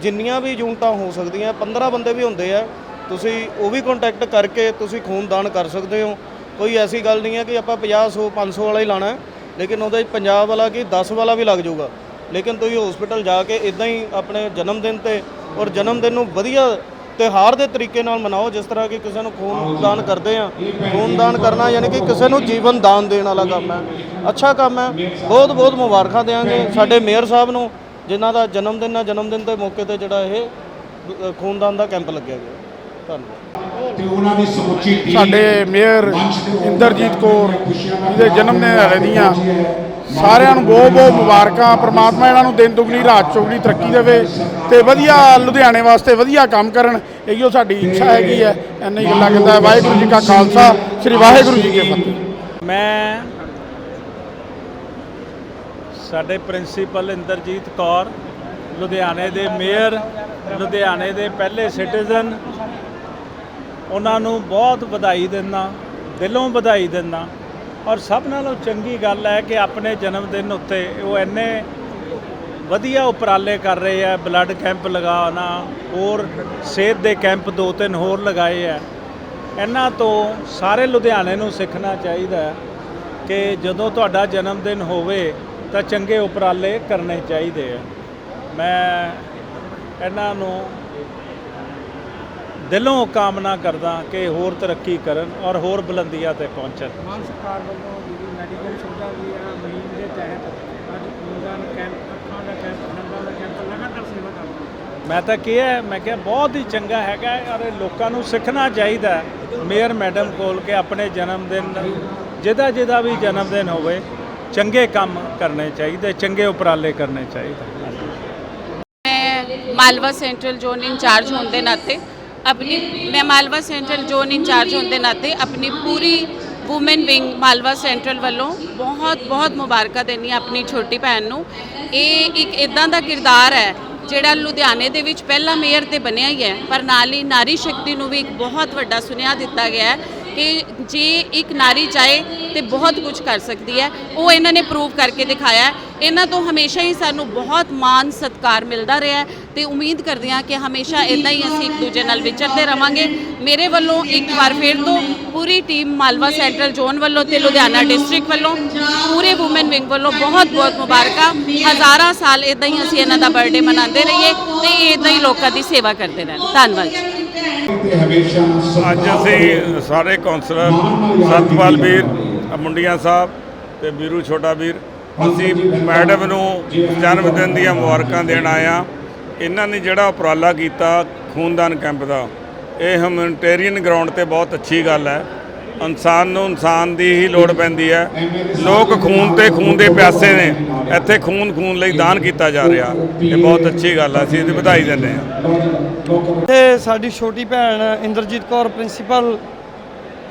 ਜਿੰਨੀਆਂ ਵੀ ਯੂਨਿਟਾਂ ਹੋ ਸਕਦੀਆਂ 15 ਬੰਦੇ ਵੀ ਹੁੰਦੇ ਆ, ਤੁਸੀਂ ਉਹ ਵੀ ਕੰਟੈਕਟ ਕਰਕੇ ਤੁਸੀਂ ਖੂਨਦਾਨ ਕਰ ਸਕਦੇ ਹੋ। ਕੋਈ ਐਸੀ ਗੱਲ ਨਹੀਂ ਹੈ ਕਿ ਆਪਾਂ 50 100 500 ਵਾਲਾ ਹੀ ਲਾਣਾ ਲੇਕਿਨ ਉਹਦੇ 'ਚ ਪੰਜਾਬ ਵਾਲਾ ਕੀ 10 ਵਾਲਾ ਵੀ ਲੱਗ ਜਾਊਗਾ। ਲੇਕਿਨ ਤੁਸੀਂ ਹਸਪੀਟਲ ਜਾ ਕੇ ਇਦਾਂ ਹੀ ਆਪਣੇ ਜਨਮ ਦਿਨ ਤੇ ਔਰ ਜਨਮ ਦਿਨ ਨੂੰ ਵਧੀਆ ਤਿਉਹਾਰ ਦੇ ਤਰੀਕੇ ਨਾਲ ਮਨਾਓ ਜਿਸ ਤਰ੍ਹਾਂ ਕਿ ਕਿਸੇ ਨੂੰ ਖੂਨ ਦਾਨ ਕਰਦੇ ਆ ਖੂਨ ਦਾਨ ਕਰਨਾ ਯਾਨੀ ਕਿ ਕਿਸੇ ਨੂੰ ਜੀਵਨ ਦਾਨ ਦੇਣ ਵਾਲਾ ਕੰਮ ਹੈ। ਅੱਛਾ ਕੰਮ ਹੈ। ਬਹੁਤ ਬਹੁਤ ਮੁਬਾਰਕਾਂ ਦੇਵਾਂਗੇ ਸਾਡੇ ਮੇਅਰ ਸਾਹਿਬ ਨੂੰ ਜਿਨ੍ਹਾਂ ਦਾ ਜਨਮ ਦਿਨ ਹੈ। ਜਨਮ ਦਿਨ ਦੇ ਮੌਕੇ ਤੇ ਜਿਹੜਾ ਇਹ ਖੂਨਦਾਨ ਦਾ ਕੈਂਪ ਲੱਗਿਆ ਗਿਆ। ਧੰਨਵਾਦ। ਸਾਡੇ ਮੇਅਰ ਇੰਦਰਜੀਤ ਕੌਰ ਜਿਹਦੇ ਜਨਮ ਦਿਨ ਵਾਲੇ ਦੀਆਂ ਸਾਰਿਆਂ ਨੂੰ ਬਹੁਤ ਬਹੁਤ ਮੁਬਾਰਕਾਂ, ਪ੍ਰਮਾਤਮਾ ਇਹਨਾਂ ਨੂੰ ਦਿਨ ਦੁਗਣੀ, ਰਾਤ ਚੌਗਣੀ ਤਰੱਕੀ ਦੇਵੇ ਤੇ ਵਧੀਆ ਲੁਧਿਆਣੇ ਵਾਸਤੇ ਵਧੀਆ ਕੰਮ ਕਰਨ, ਇਹੋ ਸਾਡੀ ਇੱਛਾ ਹੈਗੀ ਹੈ ਇੰਨੀ ਗੱਲਾਂ ਕਹਿੰਦਾ ਵਾਹਿਗੁਰੂ ਜੀ ਕਾ ਖਾਲਸਾ, ਸ੍ਰੀ ਵਾਹਿਗੁਰੂ ਜੀ ਕੀ ਫਤਿਹ। ਮੈਂ ਸਾਡੇ ਪ੍ਰਿੰਸੀਪਲ ਇੰਦਰਜੀਤ ਕੌਰ, ਲੁਧਿਆਣੇ ਦੇ ਮੇਅਰ, ਲੁਧਿਆਣੇ ਦੇ ਪਹਿਲੇ ਸਿਟੀਜ਼ਨ, ਉਹਨਾਂ ਨੂੰ ਬਹੁਤ ਵਧਾਈ ਦਿੰਦਾ, ਦਿਲੋਂ ਵਧਾਈ ਦਿੰਦਾ। ਔਰ ਸਭ ਨਾਲੋਂ ਚੰਗੀ ਗੱਲ ਹੈ ਕਿ ਆਪਣੇ ਜਨਮ ਦਿਨ ਉੱਤੇ ਉਹ ਇੰਨੇ ਵਧੀਆ ਉਪਰਾਲੇ ਕਰ ਰਹੇ ਆ ਬਲੱਡ ਕੈਂਪ ਲਗਾਉਣਾ, ਹੋਰ ਸਿਹਤ ਦੇ ਕੈਂਪ ਦੋ ਤਿੰਨ ਹੋਰ ਲਗਾਏ ਆ। ਇਹਨਾਂ ਤੋਂ ਸਾਰੇ ਲੁਧਿਆਣੇ ਨੂੰ ਸਿੱਖਣਾ ਚਾਹੀਦਾ ਕਿ ਜਦੋਂ ਤੁਹਾਡਾ ਜਨਮ ਦਿਨ ਹੋਵੇ ਤਾਂ ਚੰਗੇ ਉਪਰਾਲੇ ਕਰਨੇ ਚਾਹੀਦੇ ਆ। ਮੈਂ ਇਹਨਾਂ ਨੂੰ ਦਿਲੋਂ ਕਾਮਨਾ ਕਰਦਾ ਕਿ ਹੋਰ ਤਰੱਕੀ ਕਰਨ ਔਰ ਹੋਰ ਬੁਲੰਦੀਆਂ ਤੇ ਪਹੁੰਚਣ ਮਾਨ ਸਰਕਾਰ ਵੱਲੋਂ ਜਿਹੜੀ ਮੈਡੀਕਲ ਸੁਵਿਧਾ ਦੀ ਆ ਮੁਹਿੰਮ ਦੇ ਤਹਿਤ ਅੱਜ ਖੂਨਦਾਨ ਕੈਂਪ ਅੱਖਾਂ ਦਾ ਕੈਂਪ ਦੰਦਾਂ ਦਾ ਕੈਂਪ ਲਗਾਤਾਰ ਸੇਵਾ ਕਰ ਰਹੇ ਮੈਂ ਤਾਂ ਕਿਹਾ ਹੈ, ਮੈਂ ਕਿਹਾ ਬਹੁਤ ਹੀ ਚੰਗਾ ਹੈਗਾ ਹੈ ਔਰ ਲੋਕਾਂ ਨੂੰ ਸਿੱਖਣਾ ਚਾਹੀਦਾ ਹੈ। ਮੇਅਰ ਮੈਡਮ ਕੋਲ ਕੇ ਆਪਣੇ ਜਨਮ ਦਿਨ ਜਿਹਦਾ ਜਿਹਦਾ ਵੀ ਜਨਮ ਦਿਨ ਹੋਵੇ ਚੰਗੇ ਕੰਮ ਕਰਨੇ ਚਾਹੀਦੇ ਚੰਗੇ ਉਪਰਾਲੇ ਕਰਨੇ ਚਾਹੀਦੇ ਮੈਂ ਮਾਲਵਾ ਸੈਂਟਰਲ ਜ਼ੋਨ ਇੰਚਾਰਜ ਹੋਣ ਦੇ ਨਾਤੇ ਆਪਣੀ ਮੈਂ ਮਾਲਵਾ ਸੈਂਟਰਲ ਜ਼ੋਨ ਇੰਚਾਰਜ ਹੋਣ ਦੇ ਨਾਤੇ ਆਪਣੀ ਪੂਰੀ ਔਮਨ ਵਿੰਗ ਮਾਲਵਾ ਸੈਂਟਰਲ ਵੱਲੋਂ ਬਹੁਤ ਬਹੁਤ ਮੁਬਾਰਕਾਂ ਦੇਣੀ ਆਪਣੀ ਛੋਟੀ ਭੈਣ ਨੂੰ ਇਹ ਇੱਕ ਇਦਾਂ ਦਾ ਕਿਰਦਾਰ ਹੈ ਜਿਹੜਾ ਲੁਧਿਆਣੇ ਦੇ ਵਿੱਚ ਪਹਿਲਾ ਮੇਅਰ ਤੇ ਬਣਿਆ ਹੀ ਹੈ ਪਰ ਨਾਲ ਹੀ ਨਾਰੀ ਸ਼ਕਤੀ ਨੂੰ ਵੀ ਇੱਕ ਬਹੁਤ ਵੱਡਾ ਸੁਨੇਹਾ ਦਿੱਤਾ ਗਿਆ ਹੈ ਕਿ ਜੇ ਇੱਕ ਨਾਰੀ ਚਾਹੇ ਤੇ ਬਹੁਤ ਕੁਝ ਕਰ ਸਕਦੀ ਹੈ। ਉਹ ਇਹਨਾਂ ਨੇ ਪ੍ਰੂਵ ਕਰਕੇ ਦਿਖਾਇਆ ਇਹਨਾਂ ਤੋਂ ਹਮੇਸ਼ਾ ਹੀ ਸਾਨੂੰ ਬਹੁਤ ਮਾਣ, ਸਤਿਕਾਰ ਮਿਲਦਾ ਰਿਹਾ ਹੈ ਤੇ ਉਮੀਦ ਕਰਦੇ ਹਾਂ ਕਿ ਹਮੇਸ਼ਾ ਇਦਾਂ ਹੀ ਅਸੀਂ ਇੱਕ ਦੂਜੇ ਨਾਲ ਵਿਚਰਦੇ ਰਵਾਂਗੇ। ਮੇਰੇ ਵੱਲੋਂ ਇੱਕ ਵਾਰ ਫਿਰ ਤੋਂ ਪੂਰੀ ਟੀਮ ਮਾਲਵਾ ਸੈਂਟਰਲ ਜ਼ੋਨ ਵੱਲੋਂ ਤੇ ਲੁਧਿਆਣਾ ਡਿਸਟ੍ਰਿਕਟ ਵੱਲੋਂ, ਪੂਰੇ ਔਮਨ ਵਿੰਗ ਵੱਲੋਂ ਬਹੁਤ ਬਹੁਤ ਮੁਬਾਰਕਾਂ। ਹਜ਼ਾਰਾਂ ਸਾਲ ਇਦਾਂ ਹੀ ਅਸੀਂ ਇਹਨਾਂ ਦਾ ਬਰਥਡੇ ਮਨਾਉਂਦੇ ਰਹੀਏ ਤੇ ਇਦਾਂ ਹੀ ਲੋਕਾਂ ਦੀ ਸੇਵਾ ਕਰਦੇ ਰਹਿਣ। ਧੰਨਵਾਦ ਜੀ। ਅੱਜ ਅਸੀਂ ਸਾਰੇ ਕੌਂਸਲਰ ਸਤਪਾਲ ਵੀਰ ਮੁੰਡੀਆਂ ਸਾਹਿਬ ਤੇ ਵੀਰੂ ਛੋਟਾ ਵੀਰ। ਅਸੀਂ ਮੈਡਮ ਨੂੰ ਜਨਮ ਦਿਨ ਦੀਆਂ ਮੁਬਾਰਕਾਂ ਦੇਣ ਆਇਆ। ਇਹਨਾਂ ਨੇ ਜਿਹੜਾ ਉਪਰਾਲਾ ਕੀਤਾ ਖੂਨਦਾਨ ਕੈਂਪ ਦਾ ਇਹ ਹਿਊਮਨਿਟੇਰੀਅਨ ਗਰਾਊਂਡ ਤੇ ਬਹੁਤ ਅੱਛੀ ਗੱਲ ਹੈ। ਇਨਸਾਨ ਨੂੰ ਇਨਸਾਨ ਦੀ ਹੀ ਲੋੜ ਪੈਂਦੀ ਹੈ। ਲੋਕ ਖੂਨ ਤੇ ਖੂਨ ਦੇ ਪਿਆਸੇ ਨੇ। ਇੱਥੇ ਖੂਨ ਖੂਨ ਲਈ ਦਾਨ ਕੀਤਾ ਜਾ ਰਿਹਾ। ਇਹ ਬਹੁਤ ਅੱਛੀ ਗੱਲ ਹੈ ਅਸੀਂ ਇਹਦੀ ਵਧਾਈ ਦਿੰਦੇ ਹਾਂ। ਤੇ ਸਾਡੀ ਛੋਟੀ ਭੈਣ ਇੰਦਰਜੀਤ ਕੌਰ ਪ੍ਰਿੰਸੀਪਲ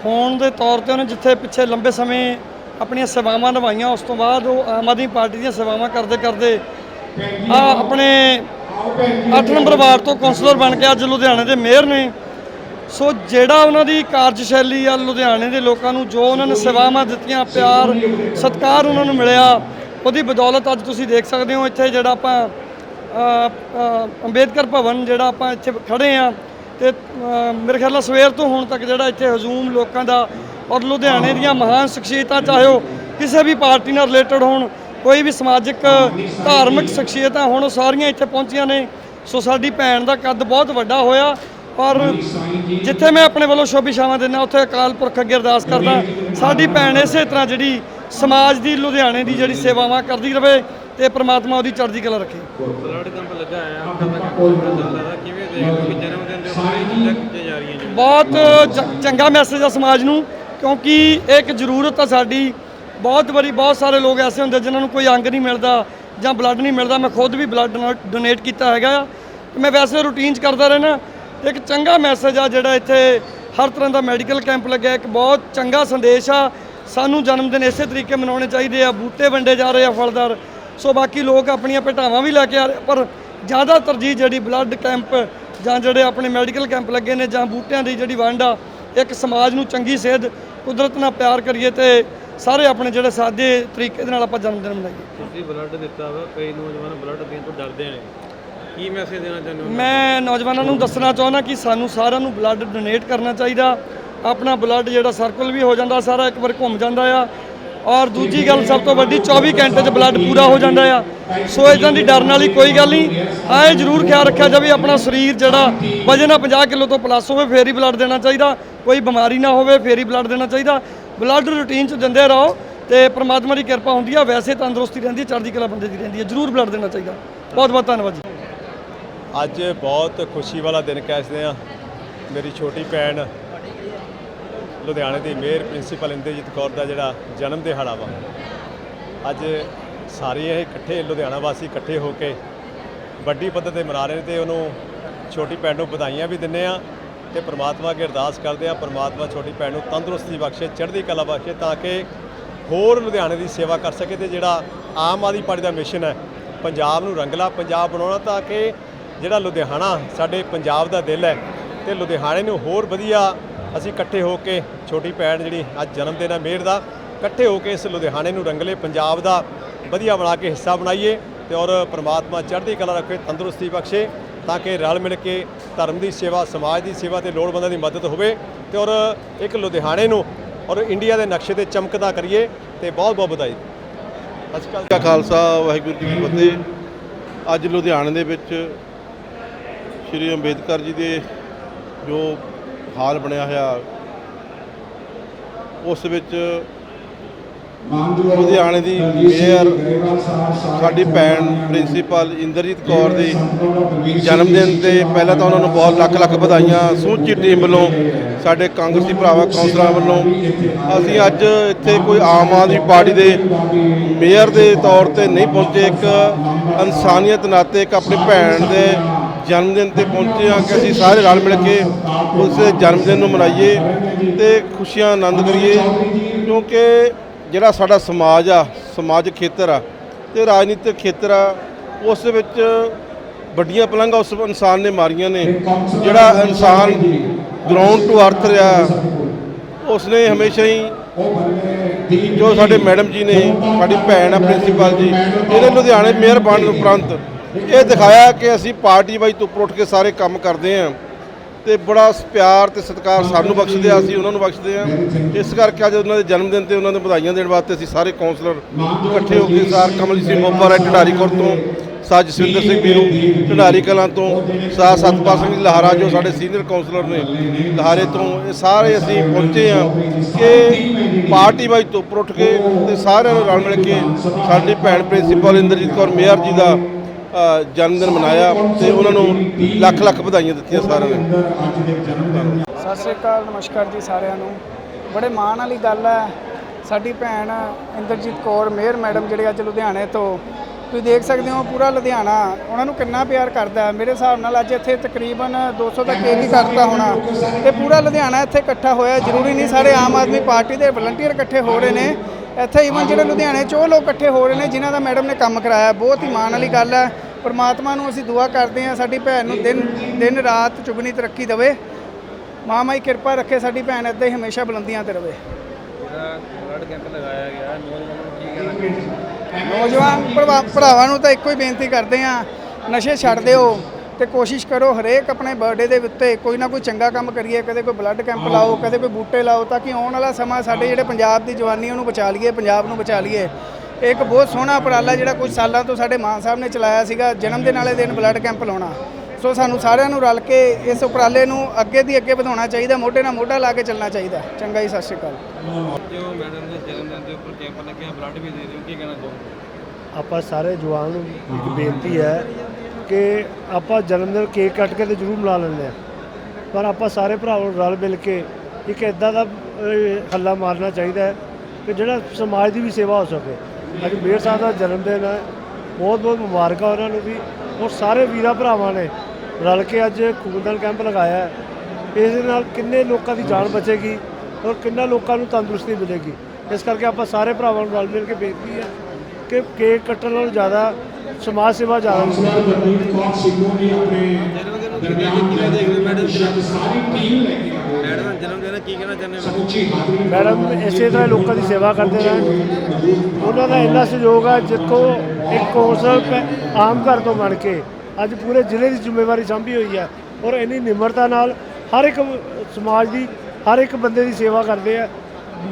ਹੋਣ ਦੇ ਤੌਰ ਤੇ ਉਹਨੇ ਜਿੱਥੇ ਪਿੱਛੇ ਲੰਬੇ ਸਮੇਂ ਆਪਣੀਆਂ ਸੇਵਾਵਾਂ ਨਿਭਾਈਆਂ, ਉਸ ਤੋਂ ਬਾਅਦ ਉਹ ਆਮ ਆਦਮੀ ਪਾਰਟੀ ਦੀਆਂ ਸੇਵਾਵਾਂ ਕਰਦੇ ਕਰਦੇ ਆ ਆਪਣੇ 8 ਨੰਬਰ ਵਾਰਡ ਤੋਂ ਕੌਂਸਲਰ ਬਣ ਕੇ ਅੱਜ ਲੁਧਿਆਣੇ ਦੇ ਮੇਅਰ ਨੇ। ਸੋ ਜਿਹੜਾ ਉਹਨਾਂ ਦੀ ਕਾਰਜਸ਼ੈਲੀ ਆ ਲੁਧਿਆਣੇ ਦੇ ਲੋਕਾਂ ਨੂੰ, ਜੋ ਉਹਨਾਂ ਨੇ ਸੇਵਾਵਾਂ ਦਿੱਤੀਆਂ, ਪਿਆਰ, ਸਤਿਕਾਰ ਉਹਨਾਂ ਨੂੰ ਮਿਲਿਆ, ਉਹਦੀ ਬਦੌਲਤ ਅੱਜ ਤੁਸੀਂ ਦੇਖ ਸਕਦੇ ਹੋ ਇੱਥੇ ਜਿਹੜਾ ਆਪਾਂ ਅੰਬੇਦਕਰ ਭਵਨ ਜਿਹੜਾ ਆਪਾਂ ਇੱਥੇ ਖੜੇ ਆ ਤੇ ਮੇਰੇ ਖਿਆਲ ਨਾਲ ਸਵੇਰ ਤੋਂ ਹੁਣ ਤੱਕ ਜਿਹੜਾ ਇੱਥੇ ਹਜੂਮ ਲੋਕਾਂ ਦਾ ਔਰ ਲੁਧਿਆਣੇ ਦੀਆਂ ਮਹਾਨ ਸ਼ਖਸੀਅਤਾਂ, ਚਾਹੇ ਉਹ ਕਿਸੇ ਵੀ ਪਾਰਟੀ ਨਾਲ ਰਿਲੇਟਡ ਹੋਣ, ਕੋਈ ਵੀ ਸਮਾਜਿਕ, ਧਾਰਮਿਕ ਸ਼ਖਸੀਅਤਾਂ ਹੋਣ, ਉਹ ਸਾਰੀਆਂ ਇੱਥੇ ਪਹੁੰਚੀਆਂ ਨੇ। ਸੋ ਸਾਡੀ ਭੈਣ ਦਾ ਕੱਦ ਬਹੁਤ ਵੱਡਾ ਹੋਇਆ। ਔਰ ਜਿੱਥੇ ਮੈਂ ਆਪਣੇ ਵੱਲੋਂ ਸ਼ੋਭੀ ਸ਼ਾਵਾਂ ਦਿੰਦਾ ਉੱਥੇ ਅਕਾਲ ਪੁਰਖ ਅੱਗੇ ਅਰਦਾਸ ਕਰਦਾ ਸਾਡੀ ਭੈਣ ਇਸੇ ਤਰ੍ਹਾਂ ਜਿਹੜੀ ਸਮਾਜ ਦੀ ਲੁਧਿਆਣੇ ਦੀ ਜਿਹੜੀ ਸੇਵਾਵਾਂ ਕਰਦੀ ਰਵੇ ਤੇ ਪ੍ਰਮਾਤਮਾ ਉਹਦੀ ਚੜ੍ਹਦੀ ਕਲਾ ਰੱਖੇ। ਬਲੱਡ ਕੈਂਪ ਲੱਗਾ ਹੈ ਅੱਖਾਂ ਦਾ ਕੈਂਪ ਚੱਲਦਾ ਕਿਵੇਂ ਦੇਖਦੇ ਹੋ ਕਿ ਜਨਮ ਦਿਨ ਦੇ ਉੱਤੇ ਇਹ ਚੀਜ਼ਾਂ ਕੀਤੀਆਂ ਜਾ ਰਹੀਆਂ ਜੀ ਬਹੁਤ ਚੰਗਾ ਮੈਸੇਜ ਆ ਸਮਾਜ ਨੂੰ ਕਿਉਂਕਿ ਇੱਕ ਜ਼ਰੂਰਤ ਆ ਸਾਡੀ। ਬਹੁਤ ਵਾਰੀ ਬਹੁਤ ਸਾਰੇ ਲੋਕ ਐਸੇ ਹੁੰਦੇ ਜਿਨ੍ਹਾਂ ਨੂੰ ਕੋਈ ਅੰਗ ਨਹੀਂ ਮਿਲਦਾ ਜਾਂ ਬਲੱਡ ਨਹੀਂ ਮਿਲਦਾ। ਮੈਂ ਖੁਦ ਵੀ ਬਲੱਡ ਡੋਨੇਟ ਕੀਤਾ ਹੈਗਾ ਮੈਂ ਵੈਸੇ ਰੂਟੀਨ 'ਚ ਕਰਦਾ ਰਹਿਣਾ ਇੱਕ ਚੰਗਾ ਮੈਸੇਜ ਆ ਜਿਹੜਾ ਇੱਥੇ ਹਰ ਤਰ੍ਹਾਂ ਦਾ ਮੈਡੀਕਲ ਕੈਂਪ ਲੱਗਿਆ। ਇੱਕ ਬਹੁਤ ਚੰਗਾ ਸੰਦੇਸ਼ ਆ। ਸਾਨੂੰ ਜਨਮ ਦਿਨ ਇਸੇ ਤਰੀਕੇ ਮਨਾਉਣੇ ਚਾਹੀਦੇ ਆ। ਬੂਟੇ ਵੰਡੇ ਜਾ ਰਹੇ ਆ ਫਲਦਾਰ। ਸੋ ਬਾਕੀ ਲੋਕ ਆਪਣੀਆਂ ਭੇਟਾਵਾਂ ਵੀ ਲੈ ਕੇ ਆ ਰਹੇ ਪਰ ਜ਼ਿਆਦਾ ਤਰਜੀਹ ਜਿਹੜੀ ਬਲੱਡ ਕੈਂਪ ਜਾਂ ਜਿਹੜੇ ਆਪਣੇ ਮੈਡੀਕਲ ਕੈਂਪ ਲੱਗੇ ਨੇ ਜਾਂ ਬੂਟਿਆਂ ਦੀ ਜਿਹੜੀ ਵੰਡ ਆ, ਇੱਕ ਸਮਾਜ ਨੂੰ ਚੰਗੀ ਸੇਧ ਕੁਦਰਤ ਨਾਲ ਪਿਆਰ ਕਰੀਏ ਤੇ ਸਾਰੇ ਆਪਣੇ ਜਿਹੜੇ ਸਾਦੇ ਤਰੀਕੇ ਦੇ ਨਾਲ ਆਪਾਂ ਜਨਮ ਦਿਨ ਮਨਾਈਏ। ਤੁਸੀਂ ਬਲੱਡ ਦਿੱਤਾ ਵਾ। ਕਈ ਨੌਜਵਾਨ ਬਲੱਡ ਦੇਣ ਤੋਂ ਡਰਦੇ ਨੇ ਕੀ ਮੈਸੇਜ ਦੇਣਾ ਚਾਹੁੰਦੇ ਹੋ? ਮੈਂ ਨੌਜਵਾਨਾਂ ਨੂੰ ਦੱਸਣਾ ਚਾਹੁੰਦਾ ਕਿ ਸਾਨੂੰ ਸਾਰਿਆਂ ਨੂੰ ਬਲੱਡ ਡੋਨੇਟ ਕਰਨਾ ਚਾਹੀਦਾ। ਆਪਣਾ ਬਲੱਡ ਜਿਹੜਾ ਸਰਕਲ ਵੀ ਹੋ ਜਾਂਦਾ, ਸਾਰਾ ਇੱਕ ਵਾਰ ਘੁੰਮ ਜਾਂਦਾ ਆ। ਔਰ ਦੂਜੀ ਗੱਲ, ਸਭ ਤੋਂ ਵੱਡੀ 24 ਘੰਟੇ 'ਚ ਬਲੱਡ ਪੂਰਾ ਹੋ ਜਾਂਦਾ ਆ। ਸੋ ਇਦਾਂ ਦੀ ਡਰਨ ਵਾਲੀ ਕੋਈ ਗੱਲ ਨਹੀਂ। ਆਏ ਜ਼ਰੂਰ ਖਿਆਲ ਰੱਖਿਆ ਜਾਵੇ, ਆਪਣਾ ਸਰੀਰ ਜਿਹੜਾ ਵਜਨ ਆ 50 ਕਿਲੋ ਤੋਂ ਪਲੱਸ ਹੋਵੇ, ਫੇਰ ਹੀ ਬਲੱਡ ਦੇਣਾ ਚਾਹੀਦਾ। ਕੋਈ ਬਿਮਾਰੀ ਨਾ ਹੋਵੇ, ਫੇਰ ਹੀ ਬਲੱਡ ਦੇਣਾ ਚਾਹੀਦਾ। ਬਲੱਡ ਰੂਟੀਨ 'ਚ ਦਿੰਦੇ ਰਹੋ ਤੇ ਪ੍ਰਮਾਤਮਾ ਦੀ ਕਿਰਪਾ ਹੁੰਦੀ ਆ। ਵੈਸੇ ਤੰਦਰੁਸਤੀ ਰਹਿੰਦੀ ਹੈ ਚੜ੍ਹਦੀ ਕਲਾ ਬੰਦੇ ਦੀ ਰਹਿੰਦੀ ਹੈ ਜ਼ਰੂਰ ਬਲੱਡ ਦੇਣਾ ਚਾਹੀਦਾ। ਬਹੁਤ ਬਹੁਤ ਧੰਨਵਾਦ ਜੀ। ਅੱਜ ਬਹੁਤ ਖੁਸ਼ੀ ਵਾਲਾ ਦਿਨ ਕਹਿ ਆ ਮੇਰੀ ਛੋਟੀ ਭੈਣ ਲੁਧਿਆਣੇ ਦੀ ਮੇਅਰ ਪ੍ਰਿੰਸੀਪਲ ਇੰਦਰਜੀਤ ਕੌਰ ਦਾ ਜਿਹੜਾ ਜਨਮ ਦਿਹਾੜਾ ਵਾ। ਅੱਜ ਸਾਰੇ ਇਹ ਇਕੱਠੇ ਲੁਧਿਆਣਾ ਵਾਸੀ ਇਕੱਠੇ ਹੋ ਕੇ ਵੱਡੀ ਪੱਧਰ ਤੇ ਮਨਾ ਰਹੇ ਨੇ ਤੇ ਉਹਨੂੰ ਛੋਟੀ ਭੈਣ ਨੂੰ ਵਧਾਈਆਂ ਵੀ ਦਿੰਨੇ ਆ ਤੇ ਪ੍ਰਮਾਤਮਾ ਅੱਗੇ ਅਰਦਾਸ ਕਰਦੇ ਆ ਪ੍ਰਮਾਤਮਾ ਛੋਟੀ ਭੈਣ ਨੂੰ ਤੰਦਰੁਸਤੀ ਬਖਸ਼ੇ, ਚੜ੍ਹਦੀ ਕਲਾ ਬਖਸ਼ੇ ਤਾਂ ਕਿ ਹੋਰ ਲੁਧਿਆਣੇ ਦੀ ਸੇਵਾ ਕਰ ਸਕੇ ਤੇ ਜਿਹੜਾ ਆਮ ਆਦਮੀ ਪਾਰਟੀ ਦਾ ਮਿਸ਼ਨ ਹੈ, ਪੰਜਾਬ ਨੂੰ ਰੰਗਲਾ ਪੰਜਾਬ ਬਣਾਉਣਾ ਤਾਂ ਕਿ ਜਿਹੜਾ ਲੁਧਿਆਣਾ ਸਾਡੇ ਪੰਜਾਬ ਦਾ ਦਿਲ ਹੈ ਤੇ ਲੁਧਿਆਣੇ ਨੂੰ ਹੋਰ ਵਧੀਆ ਅਸੀਂ ਇਕੱਠੇ ਹੋ ਕੇ ਛੋਟੀ ਭੈਣ ਜਿਹੜੀ ਅੱਜ ਜਨਮ ਦਿਨ ਹੈ ਮੇਰ ਦਾ, ਇਕੱਠੇ ਹੋ ਕੇ ਇਸ ਲੁਧਿਆਣੇ ਨੂੰ ਰੰਗਲੇ ਪੰਜਾਬ ਦਾ ਵਧੀਆ ਬਣਾ ਕੇ ਹਿੱਸਾ ਬਣਾਈਏ ਤੇ ਔਰ ਪ੍ਰਮਾਤਮਾ ਚੜ੍ਹਦੀ ਕਲਾ ਰੱਖੇ, ਤੰਦਰੁਸਤੀ ਬਖਸ਼ੇ ਤਾਂ ਕਿ ਰਲ ਮਿਲ ਕੇ ਧਰਮ ਦੀ ਸੇਵਾ, ਸਮਾਜ ਦੀ ਸੇਵਾ ਤੇ ਲੋੜਵੰਦਾਂ ਦੀ ਮਦਦ ਹੋਵੇ ਤੇ ਔਰ ਇੱਕ ਲੁਧਿਆਣੇ ਨੂੰ ਔਰ ਇੰਡੀਆ ਦੇ ਨਕਸ਼ੇ ਤੇ ਚਮਕਦਾ ਕਰੀਏ ਤੇ ਬਹੁਤ ਬਹੁਤ ਵਧਾਈ। ਸਤਿ ਸ਼੍ਰੀ ਅਕਾਲ। ਖਾਲਸਾ, ਵਾਹਿਗੁਰੂ ਜੀ ਕੀ ਫਤਿਹ। ਅੱਜ ਲੁਧਿਆਣੇ ਦੇ ਵਿੱਚ ਸ਼੍ਰੀ ਅੰਬੇਦਕਰ ਜੀ ਦੇ ਜੋ ਹਾਲ ਬਣਿਆ ਹੋਇਆ ਉਸ ਵਿੱਚ ਲੁਧਿਆਣੇ ਦੀ ਮੇਅਰ ਸਾਡੀ ਭੈਣ ਪ੍ਰਿੰਸੀਪਲ ਇੰਦਰਜੀਤ ਕੌਰ ਦੇ ਜਨਮ ਦਿਨ ਤੇ ਪਹਿਲਾਂ ਤਾਂ ਉਹਨਾਂ ਨੂੰ ਬਹੁਤ ਲੱਖ ਲੱਖ ਵਧਾਈਆਂ ਸਮੁੱਚੀ ਟੀਮ ਵੱਲੋਂ ਸਾਡੇ ਕਾਂਗਰਸੀ ਭਰਾਵਾਂ ਕੌਂਸਲਰਾਂ ਵੱਲੋਂ। ਅਸੀਂ ਅੱਜ ਇੱਥੇ ਕੋਈ ਆਮ ਆਦਮੀ ਪਾਰਟੀ ਦੇ ਮੇਅਰ ਦੇ ਤੌਰ ਤੇ ਨਹੀਂ ਪਹੁੰਚੇ ਇੱਕ ਇਨਸਾਨੀਅਤ ਨਾਤੇ ਇੱਕ ਆਪਣੀ ਭੈਣ ਦੇ ਜਨਮ ਦਿਨ ਤੇ ਪਹੁੰਚੇ ਹਾਂ ਕਿ ਅਸੀਂ ਸਾਰੇ ਰਲ ਮਿਲ ਕੇ ਉਸ ਜਨਮ ਦਿਨ ਨੂੰ ਮਨਾਈਏ ਤੇ ਖੁਸ਼ੀਆਂ ਆਨੰਦ ਕਰੀਏ। ਕਿਉਂਕਿ ਜਿਹੜਾ ਸਾਡਾ ਸਮਾਜ ਆ, ਸਮਾਜਿਕ ਖੇਤਰ ਆ ਤੇ ਰਾਜਨੀਤਿਕ ਖੇਤਰ ਆ, ਉਸ ਵਿੱਚ ਵੱਡੀਆਂ ਪਲੰਘਾਂ ਉਸ ਇਨਸਾਨ ਨੇ ਮਾਰੀਆਂ ਨੇ। ਜਿਹੜਾ ਇਨਸਾਨ ਗਰਾਊਂਡ ਟੂ ਅਰਥ ਰਿਹਾ, ਉਸਨੇ ਹਮੇਸ਼ਾ ਹੀ ਜੋ ਸਾਡੇ ਮੈਡਮ ਜੀ ਨੇ, ਸਾਡੀ ਭੈਣ ਆ, ਪ੍ਰਿੰਸੀਪਲ ਜੀ, ਇਹਨੇ ਲੁਧਿਆਣੇ ਮੇਅਰ ਬਣਨ ਉਪਰੰਤ ਇਹ ਦਿਖਾਇਆ ਕਿ ਅਸੀਂ ਪਾਰਟੀ ਵਾਈਜ਼ ਤੋਂ ਉੱਪਰ ਉੱਠ ਕੇ ਸਾਰੇ ਕੰਮ ਕਰਦੇ ਹਾਂ ਤੇ ਬੜਾ ਪਿਆਰ ਤੇ ਸਤਿਕਾਰ ਸਾਨੂੰ ਬਖਸ਼ਦੇ ਆ, ਅਸੀਂ ਉਹਨਾਂ ਨੂੰ ਬਖਸ਼ਦੇ ਆ ਇਸ ਕਰਕੇ ਅੱਜ ਉਹਨਾਂ ਦੇ ਜਨਮ ਦਿਨ ਤੇ ਉਹਨਾਂ ਨੂੰ ਵਧਾਈਆਂ ਦੇਣ ਵਾਸਤੇ ਅਸੀਂ ਸਾਰੇ ਕਾਉਂਸਲਰ ਇਕੱਠੇ ਹੋ ਕੇ ਸਾਰ ਕਮਲਜੀਤ ਸਿੰਘ ਮੋਪਾ ਰਾਏ ਢਡਾਰੀ ਕੋਲ ਤੋਂ ਸਾ ਜਸਵਿੰਦਰ ਸਿੰਘ ਬੀਰੂ ਢਡਾਰੀ ਕਲਾਂ ਤੋਂ ਸਾ ਸਤਪਾਲ ਸਿੰਘ ਲਹਾਰਾ ਜੋ ਸਾਡੇ ਸੀਨੀਅਰ ਕਾਉਂਸਲਰ ਨੇ ਲਹਾਰੇ ਤੋਂ, ਇਹ ਸਾਰੇ ਅਸੀਂ ਪਹੁੰਚੇ ਆ ਕਿ ਪਾਰਟੀ ਵਾਈਜ਼ ਤੋਂ ਉੱਪਰ ਉੱਠ ਕੇ ਤੇ ਸਾਰਿਆਂ ਨੂੰ ਰਲ ਮਿਲ ਕੇ ਸਾਡੀ ਭੈਣ ਪ੍ਰਿੰਸੀਪਲ ਇੰਦਰਜੀਤ ਕੌਰ ਮੇਅਰ ਜੀ ਦਾ ਜਨਮ ਦਿਨ ਮਨਾਇਆ ਤੇ ਉਹਨਾਂ ਨੂੰ ਲੱਖ ਲੱਖ ਵਧਾਈਆਂ ਦਿੱਤੀਆਂ ਸਾਰਿਆਂ ਨੇ। ਸਤਿ ਸ਼੍ਰੀ ਅਕਾਲ, ਨਮਸਕਾਰ ਜੀ ਸਾਰਿਆਂ ਨੂੰ। ਬੜੇ ਮਾਣ ਵਾਲੀ ਗੱਲ ਹੈ, ਸਾਡੀ ਭੈਣ ਇੰਦਰਜੀਤ ਕੌਰ, ਮੇਅਰ ਮੈਡਮ ਜਿਹੜੇ ਅੱਜ ਲੁਧਿਆਣੇ ਤੋਂ। ਤੁਸੀਂ ਦੇਖ ਸਕਦੇ ਹੋ ਪੂਰਾ ਲੁਧਿਆਣਾ, ਉਹਨਾਂ ਨੂੰ ਕਿੰਨਾ ਪਿਆਰ ਕਰਦਾ ਮੇਰੇ ਹਿਸਾਬ ਨਾਲ ਅੱਜ ਇੱਥੇ ਤਕਰੀਬਨ 200 ਦਾ ਕੇਕ ਹੀ ਕਰਤਾ ਹੋਣਾ। ਤੇ ਪੂਰਾ ਲੁਧਿਆਣਾ ਇੱਥੇ ਇਕੱਠਾ ਹੋਇਆ, ਜ਼ਰੂਰੀ ਨਹੀਂ ਸਾਰੇ ਆਮ ਆਦਮੀ ਪਾਰਟੀ ਦੇ ਵਲੰਟੀਅਰ ਇਕੱਠੇ ਹੋ ਰਹੇ ਨੇ। ਇੱਥੇ ਈਵਨ ਜਿਹੜੇ ਲੁਧਿਆਣੇ 'ਚ ਉਹ ਲੋਕ ਇਕੱਠੇ ਹੋ ਰਹੇ ਨੇ, ਜਿਨ੍ਹਾਂ ਦਾ ਮੈਡਮ ਨੇ ਕੰਮ ਕਰਾਇਆ, ਬਹੁਤ ਹੀ ਮਾਣ ਵਾਲੀ ਗੱਲ ਹੈ। ਪਰਮਾਤਮਾ ਨੂੰ ਅਸੀਂ ਦੁਆ ਕਰਦੇ ਹਾਂ ਸਾਡੀ ਭੈਣ ਨੂੰ ਦਿਨ ਦਿਨ ਰਾਤ ਚੁਗਣੀ ਤਰੱਕੀ ਦੇਵੇ। ਮਾਂ ਕਿਰਪਾ ਰੱਖੇ ਸਾਡੀ ਭੈਣ ਇੱਦਾਂ ਹੀ ਹਮੇਸ਼ਾ ਬੁਲੰਦੀਆਂ ਤੇ ਰਵੇ। ਜਿਹੜਾ ਬਲੱਡ ਕੈਂਪ ਲਗਾਇਆ ਗਿਆ ਨੌਜਵਾਨਾਂ ਕੀ ਕਹਿਣਾ ਨੌਜਵਾਨ ਭਰਾ- ਭਰਾਵਾਂ ਨੂੰ ਤਾਂ ਇੱਕੋ ਹੀ ਬੇਨਤੀ ਕਰਦੇ ਆ ਨਸ਼ੇ ਛੱਡ ਦਿਓ ਤੇ ਕੋਸ਼ਿਸ਼ ਕਰੋ ਹਰੇਕ ਆਪਣੇ ਬਰਥਡੇ ਦੇ ਉੱਤੇ ਕੋਈ ਨਾ ਕੋਈ ਚੰਗਾ ਕੰਮ ਕਰੀਏ ਕਦੇ ਕੋਈ ਬਲੱਡ ਕੈਂਪ ਲਾਓ ਕਦੇ ਕੋਈ ਬੂਟੇ ਲਾਓ ਤਾਂ ਕਿ ਆਉਣ ਵਾਲਾ ਸਮਾਂ ਸਾਡੇ ਜਿਹੜੇ ਪੰਜਾਬ ਦੀ ਜਵਾਨੀ ਉਹਨੂੰ ਬਚਾ ਲਈਏ ਪੰਜਾਬ ਨੂੰ ਬਚਾ ਲਈਏ। ਇੱਕ ਬਹੁਤ ਸੋਹਣਾ ਉਪਰਾਲਾ ਜਿਹੜਾ ਕੁਝ ਸਾਲਾਂ ਤੋਂ ਸਾਡੇ ਮਾਨ ਸਾਹਿਬ ਨੇ ਚਲਾਇਆ ਸੀਗਾ ਜਨਮ ਦਿਨ ਵਾਲੇ ਦਿਨ ਬਲੱਡ ਕੈਂਪ ਲਾਉਣਾ। ਸੋ ਸਾਨੂੰ ਸਾਰਿਆਂ ਨੂੰ ਰਲ ਕੇ ਇਸ ਉਪਰਾਲੇ ਨੂੰ ਅੱਗੇ ਦੀ ਅੱਗੇ ਵਧਾਉਣਾ ਚਾਹੀਦਾ ਮੋਢੇ ਨਾਲ ਮੋਢਾ ਲਾ ਕੇ ਚੱਲਣਾ ਚਾਹੀਦਾ। ਚੰਗਾ ਜੀ ਸਤਿ ਸ਼੍ਰੀ ਅਕਾਲ। ਜੋ ਮੈਡਮ ਦੇ ਜਨਮ ਦਿਨ ਦੇ ਉੱਪਰ ਕੈਂਪ ਲੱਗਿਆ ਬਲੱਡ ਵੀ ਦੇ ਦਿਓ ਕੀ ਕਹਿਣਾ ਚਾਹੋਗੇ? ਆਪਾਂ ਸਾਰੇ ਜਵਾਨ ਨੂੰ ਇੱਕ ਬੇਨਤੀ ਹੈ ਕਿ ਆਪਾਂ ਜਨਮ ਦਿਨ ਕੇਕ ਕੱਟ ਕੇ ਤੇ ਜ਼ਰੂਰ ਮਨਾ ਲੈਂਦੇ ਆ ਪਰ ਆਪਾਂ ਸਾਰੇ ਭਰਾਵਾਂ ਨੂੰ ਰਲ ਮਿਲ ਕੇ ਇੱਕ ਇਦਾਂ ਦਾ ਹੱਲਾ ਮਾਰਨਾ ਚਾਹੀਦਾ ਹੈ ਕਿ ਜਿਹੜਾ ਸਮਾਜ ਦੀ ਵੀ ਸੇਵਾ ਹੋ ਸਕੇ। ਅੱਜ ਮੇਰ ਸਾਹਿਬ ਦਾ ਜਨਮ ਦਿਨ ਹੈ। ਬਹੁਤ ਬਹੁਤ ਮੁਬਾਰਕਾਂ ਉਹਨਾਂ ਨੂੰ ਵੀ। ਔਰ ਸਾਰੇ ਵੀਰਾਂ ਭਰਾਵਾਂ ਨੇ ਰਲ ਕੇ ਅੱਜ ਖੂਨਦਾਨ ਕੈਂਪ ਲਗਾਇਆ ਹੈ। ਇਸ ਦੇ ਨਾਲ ਕਿੰਨੇ ਲੋਕਾਂ ਦੀ ਜਾਨ ਬਚੇਗੀ ਔਰ ਕਿੰਨਾ ਲੋਕਾਂ ਨੂੰ ਤੰਦਰੁਸਤੀ ਮਿਲੇਗੀ? ਇਸ ਕਰਕੇ ਆਪਾਂ ਸਾਰੇ ਭਰਾਵਾਂ ਨੂੰ ਰਲ ਮਿਲ ਕੇ ਬੇਨਤੀ ਹੈ ਕਿ ਕੇਕ ਕੱਟਣ ਨਾਲੋਂ ਜ਼ਿਆਦਾ ਸਮਾਜ ਸੇਵਾ ਜ਼ਿਆਦਾ ਜ਼ਰੂਰੀ ਹੈ। ਜਨਮ ਦਿਨ ਨੂੰ ਕਿਵੇਂ ਜਨਮ ਦਿਨ ਹੈ, ਕੀ ਕਹਿਣਾ ਚਾਹੁੰਦੇ ਹੋ? ਮੈਡਮ ਇਸੇ ਤਰ੍ਹਾਂ ਲੋਕਾਂ ਦੀ ਸੇਵਾ ਕਰਦੇ ਰਹਿਣ। ਉਹਨਾਂ ਦਾ ਇੰਨਾ ਸਹਿਯੋਗ ਹੈ ਜਿੱਥੋਂ ਇੱਕ ਪ- ਆਮ ਘਰ ਤੋਂ ਬਣ ਕੇ ਅੱਜ ਪੂਰੇ ਜ਼ਿਲ੍ਹੇ ਦੀ ਜ਼ਿੰਮੇਵਾਰੀ ਸੰਭੀ ਹੋਈ ਹੈ ਔਰ ਇੰਨੀ ਨਿਮਰਤਾ ਨਾਲ ਹਰ ਇੱਕ ਸਮਾਜ ਦੀ ਹਰ ਇੱਕ ਬੰਦੇ ਦੀ ਸੇਵਾ ਕਰਦੇ ਆ।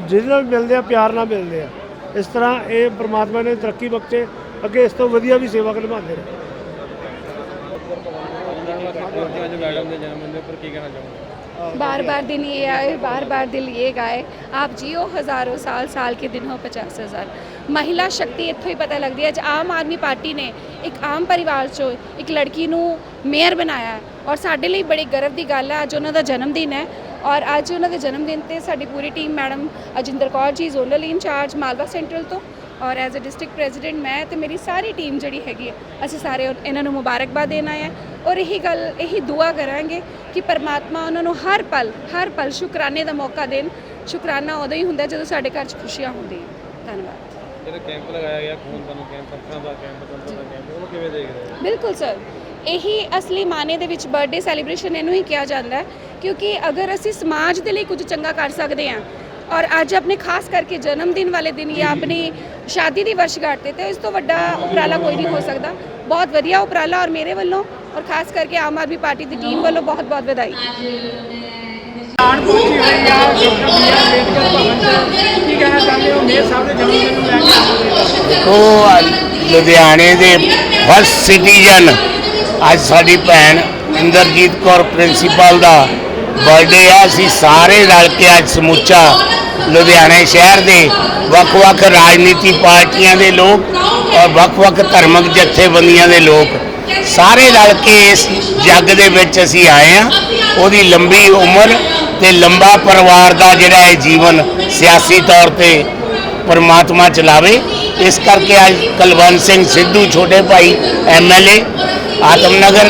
ਜਿਹਦੇ ਨਾਲ ਮਿਲਦੇ ਆ ਪਿਆਰ ਨਾਲ ਮਿਲਦੇ ਆ। ਇਸ ਤਰ੍ਹਾਂ ਇਹ ਪ੍ਰਮਾਤਮਾ ਨੇ ਤਰੱਕੀ ਬਖਸ਼ੇ ਅੱਗੇ ਇਸ ਤੋਂ ਵਧੀਆ ਵੀ ਸੇਵਾ ਨਿਭਾਉਂਦੇ ਰਹੇ। ਮੈਡਮ ਦੇ ਜਨਮ ਦਿਨ ਉੱਪਰ ਕੀ ਕਹਿਣਾ ਚਾਹੋਗੇ? बार बार दिन ये आए बार बार दिल ये गाए आप जियो हज़ारों साल साल के दिन हो पचास हज़ार ਮਹਿਲਾ ਸ਼ਕਤੀ ਇੱਥੋਂ ਹੀ ਪਤਾ ਲੱਗਦੀ ਹੈ ਅੱਜ ਆਮ ਆਦਮੀ ਪਾਰਟੀ ਨੇ ਇੱਕ ਆਮ ਪਰਿਵਾਰ ਚੋਂ ਇੱਕ ਲੜਕੀ ਨੂੰ ਮੇਅਰ ਬਣਾਇਆ ਹੈ ਔਰ ਸਾਡੇ ਲਈ ਬੜੀ ਗਰਵ ਦੀ ਗੱਲ ਹੈ ਅੱਜ ਉਹਨਾਂ ਦਾ ਜਨਮ ਦਿਨ ਹੈ ਔਰ ਅੱਜ ਉਹਨਾਂ ਦੇ ਜਨਮ ਦਿਨ ਤੇ ਸਾਡੀ ਪੂਰੀ team madam Ajinder Kaur ji zonal in charge Malwa central ਤੋਂ ਔਰ ਐਜ਼ ਅ ਡਿਸਟ੍ਰਿਕਟ ਪ੍ਰੈਜ਼ੀਡੈਂਟ ਮੈਂ ਤੇ ਮੇਰੀ ਸਾਰੀ ਟੀਮ ਜਿਹੜੀ ਹੈਗੀ ਹੈ ਅਸੀਂ ਸਾਰੇ ਉਹ- ਇਹਨਾਂ ਨੂੰ ਮੁਬਾਰਕਬਾਦ ਦੇਣ ਆਏ ਹਾਂ ਔਰ ਇਹੀ ਗੱਲ ਇਹੀ ਦੁਆ ਕਰਾਂਗੇ ਕਿ ਪਰਮਾਤਮਾ ਉਹਨਾਂ ਨੂੰ ਹਰ ਪਲ ਹਰ ਪਲ ਸ਼ੁਕਰਾਨੇ ਦਾ ਮੌਕਾ ਦੇਣ। ਸ਼ੁਕਰਾਨਾ ਉਦੋਂ ਹੀ ਹੁੰਦਾ ਜਦੋਂ ਸਾਡੇ ਘਰ 'ਚ ਖੁਸ਼ੀਆਂ ਹੁੰਦੀਆਂ। ਧੰਨਵਾਦ। ਜਿਹੜਾ ਕੈਂਪ ਲਗਾਇਆ ਗਿਆ ਖੂਨਦਾਨ ਕੈਂਪ ਅੱਖਾਂ ਦਾ ਕੈਂਪ ਦੰਦਾਂ ਦਾ ਕੈਂਪ ਉਹਨੂੰ ਕਿਵੇਂ ਦੇਖਦੇ ਹੋ? ਬਿਲਕੁਲ ਸਰ। ਇਹੀ ਅਸਲੀ ਮਾਨੇ ਦੇ ਵਿੱਚ ਬਰਥਡੇ ਸੈਲੀਬ੍ਰੇਸ਼ਨ ਇਹਨੂੰ ਹੀ ਕਿਹਾ ਜਾਂਦਾ ਹੈ। ਕਿਉਂਕਿ ਅਗਰ ਅਸੀਂ ਸਮਾਜ ਦੇ ਲਈ ਕੁਝ ਚੰਗਾ ਕਰ ਸਕਦੇ ਹਾਂ ਔਰ ਅੱਜ ਆਪਣੇ ਖਾਸ ਕਰਕੇ ਜਨਮ ਦਿਨ ਵਾਲੇ ਦਿਨ ਜਾਂ ਆਪਣੀ ਸ਼ਾਦੀ ਦੀ ਵਰਸ਼ਗਾਠ ਤੇ ਤੇ ਇਸ ਤੋਂ ਵੱਡਾ ਉਪਰਾਲਾ ਕੋਈ ਨਹੀਂ ਹੋ ਸਕਦਾ। ਬਹੁਤ ਵਧੀਆ ਉਪਰਾਲਾ ਔਰ ਮੇਰੇ ਵੱਲੋਂ ਔਰ ਖਾਸ ਕਰਕੇ ਆਮ ਆਦਮੀ ਪਾਰਟੀ ਦੀ ਟੀਮ ਵੱਲੋਂ ਬਹੁਤ ਬਹੁਤ ਵਧਾਈ। ਪਹੁੰਚੀ ਹੋਈ ਆ ਅੰਬੇਦਕਰ ਭਵਨ ਚ ਕੀ ਕਹਿਣਾ ਚਾਹੁੰਦੇ ਹੋ? ਮੇਰ ਸਾਹਿਬ ਦੇ ਜਨਮ ਦਿਨ ਨੂੰ ਲੈ ਕੇ ਉਹ ਲੁਧਿਆਣੇ ਦੇ ਫਸਟ ਸਿਟੀਜ਼ਨ ਅੱਜ ਸਾਡੀ ਭੈਣ ਇੰਦਰਜੀਤ ਕੌਰ ਪ੍ਰਿੰਸੀਪਲ ਦਾ ਬਰਥਡੇ ਆ, ਅਸੀਂ ਸਾਰੇ ਰਲ ਕੇ ਅੱਜ ਸਮੁੱਚਾ ਲੁਧਿਆਣੇ ਸ਼ਹਿਰ ਦੇ ਵੱਖ-ਵੱਖ ਰਾਜਨੀਤੀ ਪਾਰਟੀਆਂ ਦੇ ਲੋਕ ਔਰ ਵੱਖ-ਵੱਖ ਧਰਮਿਕ ਜਥੇਬੰਦੀਆਂ ਦੇ ਲੋਕ ਸਾਰੇ ਰਲ ਕੇ ਇਸ ਜੱਗ ਦੇ ਵਿੱਚ ਅਸੀਂ ਆਏ ਆ ਉਹਦੀ ਲੰਬੀ ਉਮਰ ਤੇ ਲੰਬਾ ਪਰਿਵਾਰ ਦਾ ਜਿਹੜਾ ਇਹ ਜੀਵਨ ਸਿਆਸੀ ਤੌਰ ਤੇ ਪਰਮਾਤਮਾ ਚਲਾਵੇ। ਇਸ ਕਰਕੇ ਅੱਜ ਕੁਲਵੰਤ ਸਿੰਘ ਸਿੱਧੂ ਛੋਟੇ ਭਾਈ ਐਮਐਲਏ ਆਤਮਨਗਰ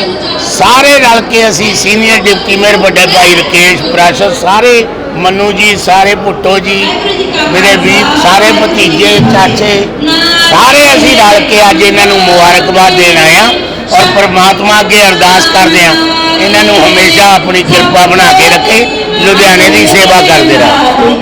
ਸਾਰੇ ਰਲ ਕੇ ਅਸੀਂ ਸੀਨੀਅਰ ਡਿਪਟੀ ਮੇਅਰ ਵੱਡੇ ਭਾਈ ਰਕੇਸ਼ ਪ੍ਰਾਸ਼ਦ ਸਾਰੇ, ਮੰਨੂ ਜੀ, ਸਾਰੇ ਭੁੱਟੋ ਜੀ, ਮੇਰੇ ਵੀਰ, ਸਾਰੇ ਭਤੀਜੇ, ਚਾਚੇ, ਸਾਰੇ ਅਸੀਂ ਰਲ ਕੇ ਅੱਜ ਇਹਨਾਂ ਨੂੰ ਮੁਬਾਰਕਬਾਦ ਦੇਣ ਆਏ ਹਾਂ ਔਰ ਪਰਮਾਤਮਾ ਅੱਗੇ ਅਰਦਾਸ ਕਰਦੇ ਹਾਂ, ਇਹਨਾਂ ਨੂੰ ਹਮੇਸ਼ਾ ਆਪਣੀ ਕਿਰਪਾ ਬਣਾ ਕੇ ਰੱਖੇ, ਲੁਧਿਆਣੇ ਦੀ ਸੇਵਾ ਕਰਦੇ ਰਹੋ।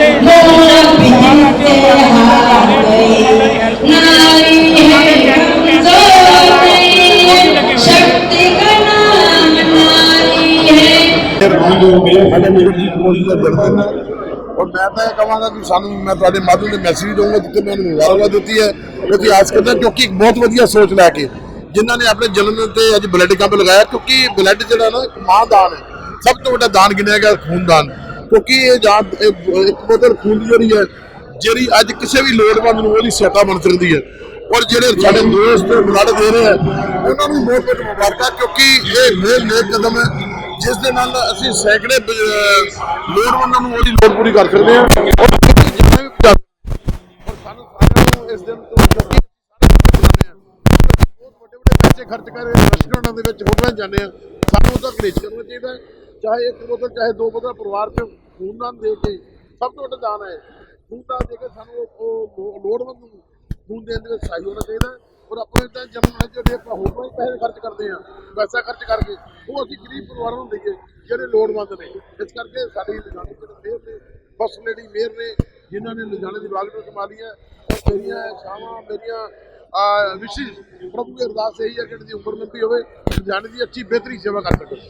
ਸਾਡੇ ਮੇਰੇ ਜੀ ਕੋਸ਼ਿਸ਼ ਦਾ ਜਨਮ ਔਰ ਮੈਂ ਤਾਂ ਇਹ ਕਹਾਂਗਾ ਕਿ ਸਾਨੂੰ ਮੈਂ ਤੁਹਾਡੇ ਮਾਧਿਅਮ ਦੇ ਮੈਸੇਜ ਦਊਂਗਾ ਜਿੱਥੇ ਮੈਂ ਉਹਨੂੰ ਮੁਬਾਰਕਬਾਦ ਦਿੱਤੀ ਹੈ। ਕਿਉਂਕਿ ਆਸ ਕਰਦਾ ਕਿਉਂਕਿ ਇੱਕ ਬਹੁਤ ਵਧੀਆ ਸੋਚ ਲੈ ਕੇ ਜਿਨ੍ਹਾਂ ਨੇ ਆਪਣੇ ਜਨਮ ਦਿਨ ਤੇ ਅੱਜ ਬਲੱਡ ਕੈਂਪ ਲਗਾਇਆ, ਕਿਉਂਕਿ ਬਲੱਡ ਜਿਹੜਾ ਨਾ ਇੱਕ ਮਾਂ ਦਾਨ ਹੈ। ਸਭ ਤੋਂ ਵੱਡਾ ਦਾਨ ਗਿਣਿਆ ਗਿਆ ਖੂਨ ਦਾਨ ਕਿਉਂਕਿ ਇਹ ਜਾਨ ਇੱਕ ਬੋਤਲ ਖੂਨ ਦੀ ਜਿਹੜੀ ਹੈ, ਜਿਹੜੀ ਅੱਜ ਕਿਸੇ ਵੀ ਲੋੜਵੰਦ ਨੂੰ ਉਹਦੀ ਸਹਾਇਤਾ ਬਣ ਸਕਦੀ ਹੈ। ਔਰ ਜਿਹੜੇ ਸਾਡੇ ਦੋਸਤ ਬਲੱਡ ਦੇ ਰਹੇ ਆ ਉਹਨਾਂ ਨੂੰ ਬਹੁਤ ਬਹੁਤ ਮੁਬਾਰਕਾਂ, ਕਿਉਂਕਿ ਇਹ ਮੇਲ ਨੇਕ ਕਦਮ ਹੈ। ਜਿਸ ਦੇ ਨਾਲ ਅਸੀਂ ਸੈਂਕੜੇ ਬ- ਲੋੜਵੰਦਾਂ ਨੂੰ ਉਹਦੀ ਲੋੜ ਪੂਰੀ ਕਰ ਸਕਦੇ ਹਾਂ। ਔਰ ਜਿੰਨੇ ਵੀ ਔਰ ਸਾਨੂੰ ਸਾਰਿਆਂ ਨੂੰ ਇਸ ਦਿਨ ਤੋਂ ਕਿਉਂਕਿ ਬਹੁਤ ਵੱਡੇ ਵੱਡੇ ਪੈਸੇ ਖਰਚ ਕਰ ਰੈਸਟੋਰੈਂਟਾਂ ਦੇ ਵਿੱਚ ਹੋਟਲਾਂ 'ਚ ਜਾਂਦੇ ਆ ਸਾਨੂੰ ਉਹਦਾ ਗਰੇਜ ਕਰਨਾ ਚਾਹੀਦਾ ਚਾਹੇ ਇੱਕ ਬੋਤਲ, ਚਾਹੇ ਦੋ ਬੋਤਲ ਪਰਿਵਾਰ 'ਚ ਖੂਨਦਾਨ ਦੇ ਕੇ ਸਭ ਤੋਂ ਵੱਡਾ ਦਾਨ ਹੈ। ਖੂਨਦਾਨ ਦੇ ਕੇ ਸਾਨੂੰ ਉਹ- ਲੋੜਵੰਦ ਨੂੰ ਖੂਨ ਦੇਣ ਦੇ ਵਿੱਚ ਸਹਾਈ ਹੋਣਾ ਚਾਹੀਦਾ ਔਰ ਆਪਣੇ ਤਾਂ ਜਨਮ ਜਿਹੜੇ ਆਪਾਂ ਹੋਟਲਾਂ 'ਚ ਪੈਸੇ ਖਰਚ ਕਰਦੇ ਆ, ਪੈਸਾ ਖਰਚ ਕਰਕੇ, ਉਹ ਅਸੀਂ ਗਰੀਬ ਪਰਿਵਾਰਾਂ ਨੂੰ ਦਈਏ, ਜਿਹੜੇ ਲੋੜਵੰਦ ਨੇ। ਇਸ ਕਰਕੇ ਸਾਡੀ ਲੁਧਿਆਣੇ ਜਿਹੜੇ ਮੇਅਰ ਨੇ ਫਸਟ ਲੇਡੀ ਮੇਅਰ ਨੇ, ਜਿਨ੍ਹਾਂ ਨੇ ਲੁਧਿਆਣੇ ਦੀ ਵਾਗਡੋਰ ਸੰਭਾਲੀ ਹੈ ਔਰ ਮੇਰੀਆਂ ਸ਼ਾਮਾਂ ਮੇਰੀਆਂ ਵਿਸ਼ੇਸ਼ ਪ੍ਰਭੂ ਦੀ ਅਰਦਾਸ ਇਹੀ ਹੈ ਕਿ ਦੀ ਉਮਰ ਲੰਬੀ ਹੋਵੇ, ਲੁਧਿਆਣੇ ਦੀ ਅੱਛੀ ਬਿਹਤਰੀ ਸੇਵਾ ਕਰ ਸਕਣ।